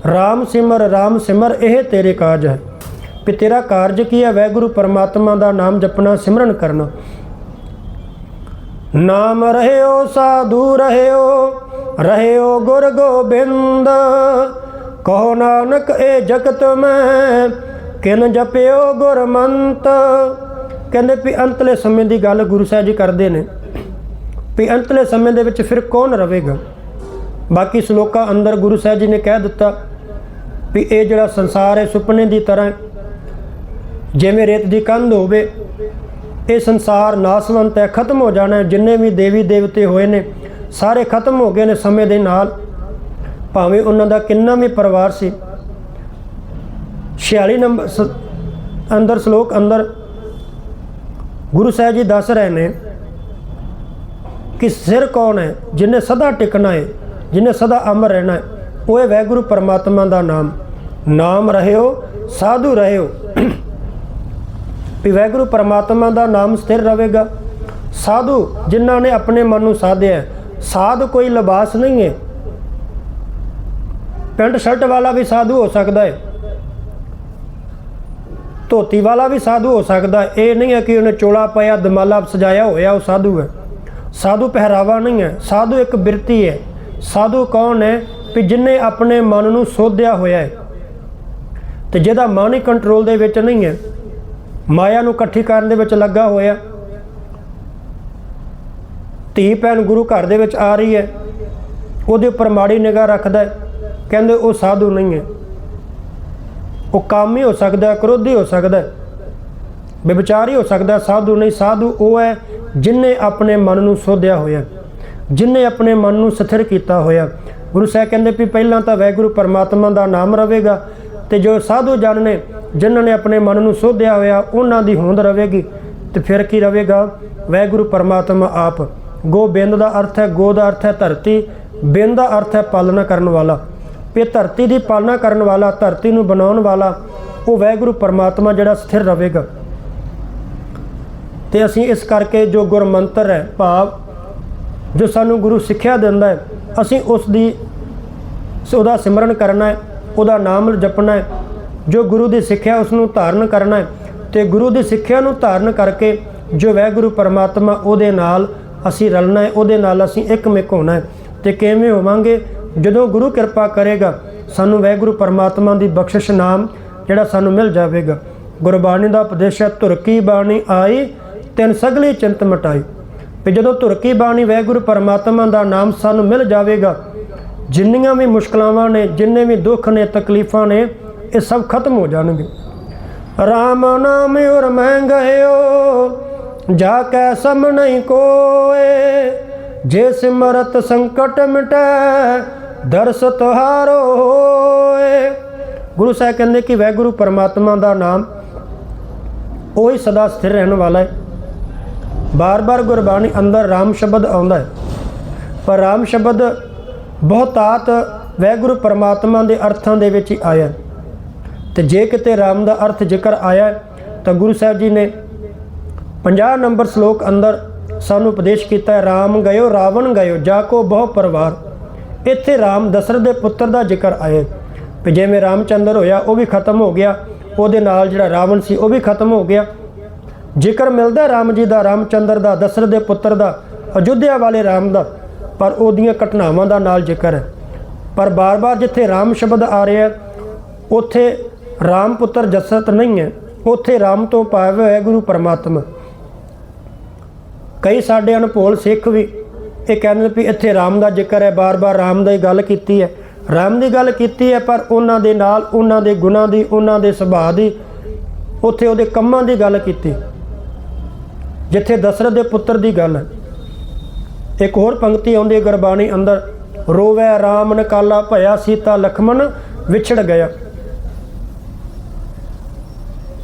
S1: RAM ਸਿਮਰ RAM ਸਿਮਰ, ਇਹ ਤੇਰੇ ਕਾਰਜ ਹੈ। ਵੀ ਤੇਰਾ ਕਾਰਜ ਕੀ ਹੈ? ਵੈਗੁਰੂ ਪਰਮਾਤਮਾ ਦਾ ਨਾਮ ਜਪਣਾ, ਸਿਮਰਨ ਕਰਨਾ। ਨਾਮ ਰਹਿਓ, ਸਾਧੂ ਰਹਿਓ ਰਹਿਓ ਗੁਰ ਗੋਬਿੰਦ। ਕਹੋ ਨਾਨਕ ਇਹ ਜਗਤ ਮੈਂ, ਕਿਨ ਜਪਿਓ ਗੁਰਮੰਤ। ਕਹਿੰਦੇ ਵੀ ਅੰਤਲੇ ਸਮੇਂ ਦੀ ਗੱਲ ਗੁਰੂ ਸਾਹਿਬ ਜੀ ਕਰਦੇ ਨੇ। ਵੀ ਅੰਤਲੇ ਸਮੇਂ ਦੇ ਵਿੱਚ ਫਿਰ ਕੌਣ ਰਹੇਗਾ ਬਾਕੀ ਸ਼ਲੋਕਾਂ ਅੰਦਰ ਗੁਰੂ ਸਾਹਿਬ ਜੀ ਨੇ ਕਹਿ ਦਿੱਤਾ ਵੀ ਇਹ ਜਿਹੜਾ ਸੰਸਾਰ ਹੈ ਸੁਪਨੇ ਦੀ ਤਰ੍ਹਾਂ ਜਿਵੇਂ ਰੇਤ ਦੀ ਕੰਧ ਹੋਵੇ, ਇਹ ਸੰਸਾਰ ਨਾਸਵੰਤ ਹੈ, ਖਤਮ ਹੋ ਜਾਣਾ ਜਿੰਨੇ ਵੀ ਦੇਵੀ ਦੇਵਤੇ ਹੋਏ ਨੇ, ਸਾਰੇ ਖਤਮ ਹੋ ਗਏ ਨੇ ਸਮੇਂ ਦੇ ਨਾਲ। ਭਾਵੇਂ ਉਹਨਾਂ ਦਾ ਕਿੰਨਾ ਵੀ ਪਰਿਵਾਰ ਸੀ 46 ਨੰਬਰ ਸ- ਅੰਦਰ ਸ਼ਲੋਕ ਅੰਦਰ ਗੁਰੂ ਸਾਹਿਬ ਜੀ ਦੱਸ ਰਹੇ ਨੇ ਕਿ ਸਿਰ ਕੌਣ ਹੈ, ਜਿਨੇ ਸਦਾ ਟਿਕਣਾ ਹੈ, ਜਿਨੇ ਸਦਾ ਅਮਰ ਰਹਿਣਾ ਹੈ। ਉਹ ਵੈਗੁਰੂ ਵਾਹਿਗੁਰੂ ਪਰਮਾਤਮਾ ਦਾ ਨਾਮ। ਨਾਮ ਰਹਿਓ, ਸਾਧੂ ਰਹਿਓ। ਵੀ ਵੈਗੁਰੂ ਪਰਮਾਤਮਾ ਦਾ ਨਾਮ ਸਥਿਰ ਰਹੇਗਾ। ਸਾਧੂ ਜਿਨ੍ਹਾਂ ਨੇ ਆਪਣੇ ਮਨ ਨੂੰ ਸਾਧਿਆ ਹੈ। ਸਾਧ ਕੋਈ ਲਿਬਾਸ ਨਹੀਂ ਹੈ। ਪੈਂਟ ਸ਼ਰਟ ਵਾਲਾ ਵੀ ਸਾਧੂ ਹੋ ਸਕਦਾ ਹੈ। ਧੋਤੀ ਵਾਲਾ ਵੀ ਸਾਧੂ ਹੋ ਸਕਦਾ ਇਹ ਨਹੀਂ ਹੈ ਕਿ ਉਹਨੇ ਚੋਲਾ ਪਾਇਆ, ਦਮਾਲਾ ਸਜਾਇਆ ਹੋਇਆ, ਉਹ ਸਾਧੂ ਹੈ। ਸਾਧੂ ਪਹਿਰਾਵਾ ਨਹੀਂ ਹੈ। ਸਾਧੂ ਇੱਕ ਬਿਰਤੀ ਹੈ। ਸਾਧੂ ਕੌਣ ਹੈ? ਕਿ ਜਿਨੇ ਆਪਣੇ ਮਨ ਨੂੰ ਸੋਧਿਆ ਹੋਇਆ ਹੈ ਤੇ ਜਿਹਦਾ ਮਨ ਹੀ ਕੰਟਰੋਲ ਦੇ ਵਿੱਚ ਨਹੀਂ ਹੈ, ਮਾਇਆ ਨੂੰ ਇਕੱਠੀ ਕਰਨ ਦੇ ਵਿੱਚ ਲੱਗਾ ਹੋਇਆ। ਧੀ ਭੈਣ ਗੁਰੂ ਘਰ ਦੇ ਵਿੱਚ ਆ ਰਹੀ ਹੈ, ਉਹਦੇ ਉੱਪਰ ਮਾੜੀ ਨਿਗਾਹ ਰੱਖਦਾ ਕਹਿੰਦੇ ਉਹ ਸਾਧੂ ਨਹੀਂ ਹੈ। ਉਹ ਕਾਮੀ ਹੋ ਸਕਦਾ ਕ੍ਰੋਧੀ ਹੋ ਸਕਦਾ ਹੈ ਵਿਚਾਰੀ ਹੋ ਸਕਦਾ ਸਾਧੂ ਨਹੀਂ, ਸਾਧੂ ਉਹ ਹੈ ਜਿਨੇ ਆਪਣੇ ਮਨ ਨੂੰ ਸੋਧਿਆ ਹੋਇਆ, ਜਿਨੇ ਆਪਣੇ ਮਨ ਨੂੰ ਸਥਿਰ ਕੀਤਾ ਹੋਇਆ। ਗੁਰੂ ਸਾਹਿਬ ਕਹਿੰਦੇ ਵੀ ਪਹਿਲਾਂ ਤਾਂ ਵਾਹਿਗੁਰੂ ਪਰਮਾਤਮਾ ਦਾ ਨਾਮ ਰਹੇਗਾ ਤੇ ਜੋ ਸਾਧੂ ਜਨ ਨੇ, ਜਿਨ੍ਹਾਂ ਨੇ ਆਪਣੇ ਮਨ ਨੂੰ ਸੋਧਿਆ ਹੋਇਆ, ਉਹਨਾਂ ਦੀ ਹੋਂਦ ਰਹੇਗੀ ਤੇ ਫਿਰ ਕੀ ਰਹੇਗਾ ਵਾਹਿਗੁਰੂ ਪਰਮਾਤਮਾ ਆਪ। ਗੋਬਿੰਦ ਦਾ ਅਰਥ ਹੈ ਗੋ ਦਾ ਅਰਥ ਹੈ ਧਰਤੀ, ਬਿੰਦ ਦਾ ਅਰਥ ਹੈ ਪਾਲਣਾ ਕਰਨ ਵਾਲਾ। ਵੀ ਧਰਤੀ ਦੀ ਪਾਲਣਾ ਕਰਨ ਵਾਲਾ, ਧਰਤੀ ਨੂੰ ਬਣਾਉਣ ਵਾਲਾ, ਉਹ ਵਾਹਿਗੁਰੂ ਪਰਮਾਤਮਾ ਜਿਹੜਾ ਸਥਿਰ ਰਹੇਗਾ ਤੇ ਅਸੀਂ ਇਸ ਕਰਕੇ ਜੋ ਗੁਰਮੰਤਰ ਹੈ, ਭਾਵ ਜੋ ਸਾਨੂੰ ਗੁਰੂ ਸਿੱਖਿਆ ਦਿੰਦਾ ਹੈ ਅਸੀਂ ਉਸ ਦੀ ਉਹਦਾ ਸਿਮਰਨ ਕਰਨਾ ਹੈ, ਉਹਦਾ ਨਾਮ ਜਪਣਾ ਹੈ। ਜੋ ਗੁਰੂ ਦੀ ਸਿੱਖਿਆ ਉਸ ਨੂੰ ਧਾਰਨ ਕਰਨਾ ਹੈ, ਤੇ ਗੁਰੂ ਦੀ ਸਿੱਖਿਆ ਨੂੰ ਧਾਰਨ ਕਰਕੇ ਜੋ ਵਾਹਿਗੁਰੂ ਪਰਮਾਤਮਾ ਉਹਦੇ ਨਾਲ ਅਸੀਂ ਰਲਣਾ ਹੈ, ਉਹਦੇ ਨਾਲ ਅਸੀਂ ਇੱਕਮਿਕ ਹੋਣਾ ਹੈ। ਤੇ ਕਿਵੇਂ ਹੋਵਾਂਗੇ? ਜਦੋਂ ਗੁਰੂ ਕਿਰਪਾ ਕਰੇਗਾ, ਸਾਨੂੰ ਵਾਹਿਗੁਰੂ ਪਰਮਾਤਮਾ ਦੀ ਬਖਸ਼ਿਸ਼ ਨਾਮ ਜਿਹੜਾ ਸਾਨੂੰ ਮਿਲ ਜਾਵੇਗਾ। ਗੁਰਬਾਣੀ ਦਾ ਉਪਦੇਸ਼ ਹੈ ਤੁਰਕੀ ਬਾਣੀ ਆਈ, ਤਿੰਨ ਸਗਲੀ ਚਿੰਤ ਮਟਾਈ। ਵੀ ਜਦੋਂ ਤੁਰਕੀ ਬਾਣੀ ਵਾਹਿਗੁਰੂ ਪਰਮਾਤਮਾ ਦਾ ਨਾਮ ਸਾਨੂੰ ਮਿਲ ਜਾਵੇਗਾ, ਜਿੰਨੀਆਂ ਵੀ ਮੁਸ਼ਕਲਾਵਾਂ ਨੇ, ਜਿੰਨੇ ਵੀ ਦੁੱਖ ਨੇ, ਤਕਲੀਫਾਂ ਨੇ, ਇਹ ਸਭ ਖਤਮ ਹੋ ਜਾਣਗੇ। ਰਾਮ ਨਾਮ ਉਰ ਮੈਂ ਗਇਓ ਜਾ ਕੈ ਸਮ ਨਹੀਂ ਕੋਏ, ਜੇ ਸਿਮਰਤ ਸੰਕਟ ਮਿਟੈ, ਦਰਸ ਤੁਹਾਰੋ ਹੋਏ। ਗੁਰੂ ਸਾਹਿਬ ਕਹਿੰਦੇ ਕਿ ਵਾਹਿਗੁਰੂ ਪਰਮਾਤਮਾ ਦਾ ਨਾਮ ਉਹੀ ਸਦਾ ਸਥਿਰ ਰਹਿਣ ਵਾਲਾ ਹੈ। ਬਾਰ-ਬਾਰ ਗੁਰਬਾਣੀ ਅੰਦਰ ਰਾਮ ਸ਼ਬਦ ਆਉਂਦਾ ਹੈ। ਪਰ ਰਾਮ ਸ਼ਬਦ ਬਹੁਤਾਤ ਵੈਗੁਰੂ ਪਰਮਾਤਮਾ ਦੇ ਅਰਥਾਂ ਦੇ ਵਿੱਚ ਹੀ ਆਇਆ ਹੈ। ਤੇ ਜੇ ਕਿਤੇ ਰਾਮ ਦਾ ਅਰਥ ਜ਼ਿਕਰ ਆਇਆ ਤਾਂ ਗੁਰੂ ਸਾਹਿਬ ਜੀ ਨੇ 50 ਨੰਬਰ ਸ਼ਲੋਕ ਅੰਦਰ ਸਾਨੂੰ ਉਪਦੇਸ਼ ਕੀਤਾ ਹੈ, ਰਾਮ ਗਇਓ, ਰਾਵਣ ਗਇਓ, ਜਾ ਕੋ ਬਹੁ ਪਰਿਵਾਰ। ਇੱਥੇ ਰਾਮ ਦਸ਼ਰਥ ਦੇ ਪੁੱਤਰ ਦਾ ਜ਼ਿਕਰ ਆਇਆ ਵੀ ਜਿਵੇਂ ਰਾਮਚੰਦਰ ਹੋਇਆ, ਉਹ ਵੀ ਖਤਮ ਹੋ ਗਿਆ। ਉਹਦੇ ਨਾਲ ਜਿਹੜਾ ਰਾਵਣ ਸੀ, ਉਹ ਵੀ ਖਤਮ ਹੋ ਗਿਆ। ਜ਼ਿਕਰ ਮਿਲਦਾ ਰਾਮ ਜੀ ਦਾ, ਰਾਮਚੰਦਰ ਦਾ, ਦਸ਼ਰਥ ਦੇ ਪੁੱਤਰ ਦਾ, ਅਯੁੱਧਿਆ ਵਾਲੇ ਰਾਮ ਦਾ, ਪਰ ਉਹਦੀਆਂ ਘਟਨਾਵਾਂ ਦਾ ਨਾਲ ਜ਼ਿਕਰ ਹੈ। ਪਰ ਬਾਰ-ਬਾਰ ਜਿੱਥੇ ਰਾਮ ਸ਼ਬਦ ਆ ਰਿਹਾ ਉੱਥੇ ਰਾਮ ਪੁੱਤਰ ਜਸਰਤ ਨਹੀਂ ਹੈ। ਉੱਥੇ ਰਾਮ ਤੋਂ ਪਾਇਆ ਹੈ ਗੁਰੂ ਪਰਮਾਤਮਾ। ਕਈ ਸਾਡੇ ਅਨਭੋਲ ਸਿੱਖ ਵੀ ਇਹ ਕਹਿੰਦੇ ਨੇ ਵੀ ਇੱਥੇ ਰਾਮ ਦਾ ਜ਼ਿਕਰ ਹੈ, ਬਾਰ-ਬਾਰ ਰਾਮ ਦਾ ਹੀ ਗੱਲ ਕੀਤੀ ਹੈ। ਰਾਮ ਦੀ ਗੱਲ ਕੀਤੀ ਹੈ, ਪਰ ਉਹਨਾਂ ਦੇ ਨਾਲ, ਉਹਨਾਂ ਦੇ ਗੁਣਾਂ ਦੀ, ਉਹਨਾਂ ਦੇ ਸੁਭਾਅ ਦੀ, ਉੱਥੇ ਉਹਦੇ ਕੰਮਾਂ ਦੀ ਗੱਲ ਕੀਤੀ। ਜਿੱਥੇ ਦਸ਼ਰਥ ਦੇ ਪੁੱਤਰ ਦੀ ਗੱਲ ਹੈ। ਇੱਕ ਹੋਰ ਪੰਕਤੀ ਆਉਂਦੀ ਹੈ, ਗੁਰਬਾਣੀ ਅੰਦਰ, ਰੋਵੇ ਰਾਮ ਨਕਾਲਾ ਭਇਆ ਸੀਤਾ ਲਖਮਣ ਵਿਛੜ ਗਿਆ।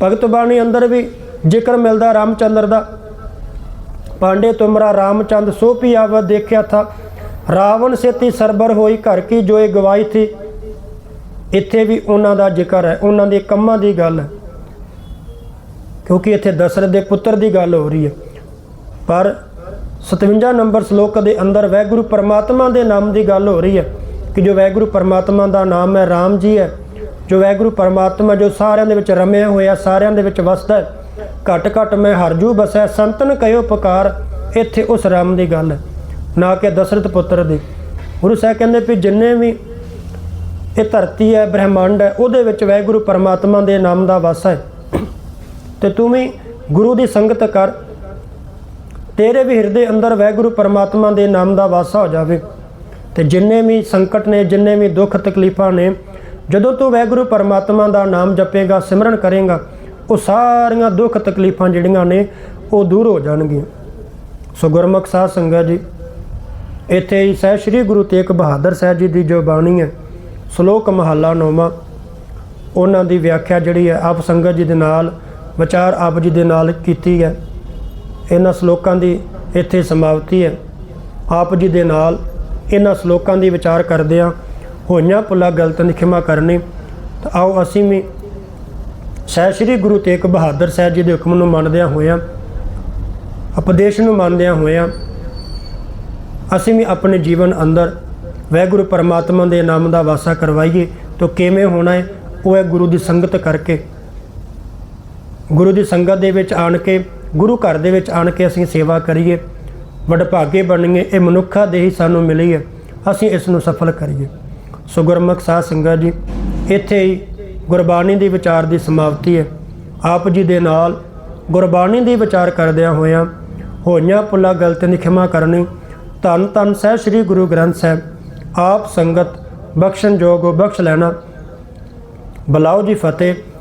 S1: ਭਗਤ ਬਾਣੀ ਅੰਦਰ ਵੀ ਜ਼ਿਕਰ ਮਿਲਦਾ ਰਾਮਚੰਦਰ ਦਾ। ਪਾਂਡੇ ਤੁਮਰਾ ਰਾਮਚੰਦ ਸੋ ਪਿਆਵ ਦੇਖਿਆ ਥਾ। ਰਾਵਣ ਸੇਤੀ ਸਰਬਰ ਹੋਈ ਘਰ ਕੀ ਜੋ ਇਹ ਗਵਾਈ ਥੀ। ਇੱਥੇ ਵੀ ਉਹਨਾਂ ਦਾ ਜ਼ਿਕਰ ਹੈ, ਉਹਨਾਂ ਦੇ ਕੰਮਾਂ ਦੀ ਗੱਲ ਹੈ। ਕਿਉਂਕਿ ਇੱਥੇ ਦਸ਼ਰਥ ਦੇ ਪੁੱਤਰ ਦੀ ਗੱਲ ਹੋ ਰਹੀ ਹੈ। ਪਰ 57 ਨੰਬਰ ਸ਼ਲੋਕ ਦੇ ਅੰਦਰ ਵਾਹਿਗੁਰੂ ਪਰਮਾਤਮਾ ਦੇ ਨਾਮ ਦੀ ਗੱਲ ਹੋ ਰਹੀ ਹੈ ਕਿ ਜੋ ਵਾਹਿਗੁਰੂ ਪਰਮਾਤਮਾ ਦਾ ਨਾਮ ਹੈ RAM ਜੀ ਹੈ, ਜੋ ਵਾਹਿਗੁਰੂ ਪਰਮਾਤਮਾ ਜੋ ਸਾਰਿਆਂ ਦੇ ਵਿੱਚ ਰਮਿਆ ਹੋਇਆ, ਸਾਰਿਆਂ ਦੇ ਵਿੱਚ ਵਸਦਾ ਹੈ, ਘਟ ਘਟ ਮੈਂ ਹਰਜੂ ਬਸੈ, ਸੰਤਨ ਕਹਿਓ ਪਕਾਰ, ਇੱਥੇ ਉਸ ਰਾਮ ਦੀ ਗੱਲ ਹੈ, ਨਾ ਕਿ ਦਸ਼ਰਥ ਪੁੱਤਰ ਦੀ। ਗੁਰੂ ਸਾਹਿਬ ਕਹਿੰਦੇ ਵੀ ਜਿੰਨੇ ਵੀ ਇਹ ਧਰਤੀ ਹੈ, ਬ੍ਰਹਿਮੰਡ ਹੈ, ਉਹਦੇ ਵਿੱਚ ਵਾਹਿਗੁਰੂ ਪਰਮਾਤਮਾ ਦੇ ਨਾਮ ਦਾ ਵਾਸਾ ਹੈ। ਤੇ ਤੂੰ ਵੀ ਗੁਰੂ ਦੀ ਸੰਗਤ ਕਰ। ਤੇਰੇ ਵੀ ਹਿਰਦੇ ਅੰਦਰ ਵਾਹਿਗੁਰੂ ਪਰਮਾਤਮਾ ਦੇ ਨਾਮ ਦਾ ਵਾਸਾ ਹੋ ਜਾਵੇ। ਤੇ ਜਿੰਨੇ ਵੀ ਸੰਕਟ ਨੇ, ਜਿੰਨੇ ਵੀ ਦੁੱਖ ਤਕਲੀਫਾਂ ਨੇ, ਜਦੋਂ ਤੂੰ ਵਾਹਿਗੁਰੂ ਪਰਮਾਤਮਾ ਦਾ ਨਾਮ ਜਪੇਗਾ, ਸਿਮਰਨ ਕਰੇਗਾ, ਉਹ ਸਾਰੀਆਂ ਦੁੱਖ ਤਕਲੀਫਾਂ ਜਿਹੜੀਆਂ ਨੇ, ਉਹ ਦੂਰ ਹੋ ਜਾਣਗੀਆਂ। ਸੋ ਗੁਰਮੁਖ ਸਾਧ ਸੰਗਤ ਜੀ, ਇੱਥੇ ਹੀ ਸਹਿ ਸ੍ਰੀ ਗੁਰੂ ਤੇਗ ਬਹਾਦਰ ਸਾਹਿਬ ਜੀ ਦੀ ਜੋ ਬਾਣੀ ਹੈ, ਸ਼ਲੋਕ ਮਹੱਲਾ ਨੌਵਾਂ, ਉਹਨਾਂ ਦੀ ਵਿਆਖਿਆ ਜਿਹੜੀ ਹੈ, ਆਪ ਸੰਗਤ ਜੀ ਦੇ ਨਾਲ ਵਿਚਾਰ ਆਪ ਜੀ ਦੇ ਨਾਲ ਕੀਤੀ ਹੈ। ਇਹਨਾਂ ਸ਼ਲੋਕਾਂ ਦੀ ਇੱਥੇ ਸਮਾਪਤੀ ਹੈ। ਆਪ ਜੀ ਦੇ ਨਾਲ ਇਹਨਾਂ ਸ਼ਲੋਕਾਂ ਦੀ ਵਿਚਾਰ ਕਰਦੇ ਹਾਂ। ਹੋਈਆਂ ਪੁੱਲਾ ਗਲਤਾਂ ਦੀ ਖਿਮਾ ਕਰਨੀ। ਤਾਂ ਆਓ ਅਸੀਂ ਵੀ ਸਹਿ ਸ੍ਰੀ ਗੁਰੂ ਤੇਗ ਬਹਾਦਰ ਸਾਹਿਬ ਜੀ ਦੇ ਹੁਕਮ ਨੂੰ ਮੰਨਦਿਆਂ ਹੋਇਆਂ, ਉਪਦੇਸ਼ ਨੂੰ ਮੰਨਦਿਆਂ ਹੋਇਆਂ, ਅਸੀਂ ਵੀ ਆਪਣੇ ਜੀਵਨ ਅੰਦਰ ਵੈਗੁਰੂ ਪਰਮਾਤਮਾ ਦੇ ਨਾਮ ਦਾ ਵਾਸਾ ਕਰਵਾਈਏ। ਤਾਂ ਕਿਵੇਂ ਹੋਣਾ ਹੈ? ਉਹ ਹੈ ਗੁਰੂ ਦੀ ਸੰਗਤ ਕਰਕੇ। ਗੁਰੂ ਦੀ ਸੰਗਤ ਦੇ ਵਿੱਚ ਆਣ ਕੇ, ਗੁਰੂ ਘਰ ਦੇ ਵਿੱਚ ਆਣ ਕੇ ਅਸੀਂ ਸੇਵਾ ਕਰੀਏ। ਵਡਭਾਗੇ ਬਣੀਏ, ਇਹ ਮਨੁੱਖਾ ਦੇ ਹੀ ਸਾਨੂੰ ਮਿਲੀ ਹੈ ਅਸੀਂ ਇਸ ਨੂੰ ਸਫਲ ਕਰੀਏ। ਸੋ ਗੁਰਮੁਖ ਸਾਧ ਸੰਗਤ ਜੀ, ਇੱਥੇ ਹੀ ਗੁਰਬਾਣੀ ਦੀ ਵਿਚਾਰ ਦੀ ਸਮਾਪਤੀ ਹੈ। ਆਪ ਜੀ ਦੇ ਨਾਲ ਗੁਰਬਾਣੀ ਦੀ ਵਿਚਾਰ ਕਰਦਿਆਂ ਹੋਇਆਂ ਹੋਈਆਂ ਪੁੱਲਾ ਗਲਤੀਆਂ ਦੀ ਖਿਮਾ ਕਰਨੀ ਧੰਨ ਧੰਨ ਸਹਿ ਸ੍ਰੀ ਗੁਰੂ ਗ੍ਰੰਥ ਸਾਹਿਬ, ਆਪ ਸੰਗਤ ਬਖਸ਼ਣ ਜੋਗੋ ਬਖਸ਼ ਲੈਣਾ। ਬਲਾਓ ਜੀ ਫਤਿਹ।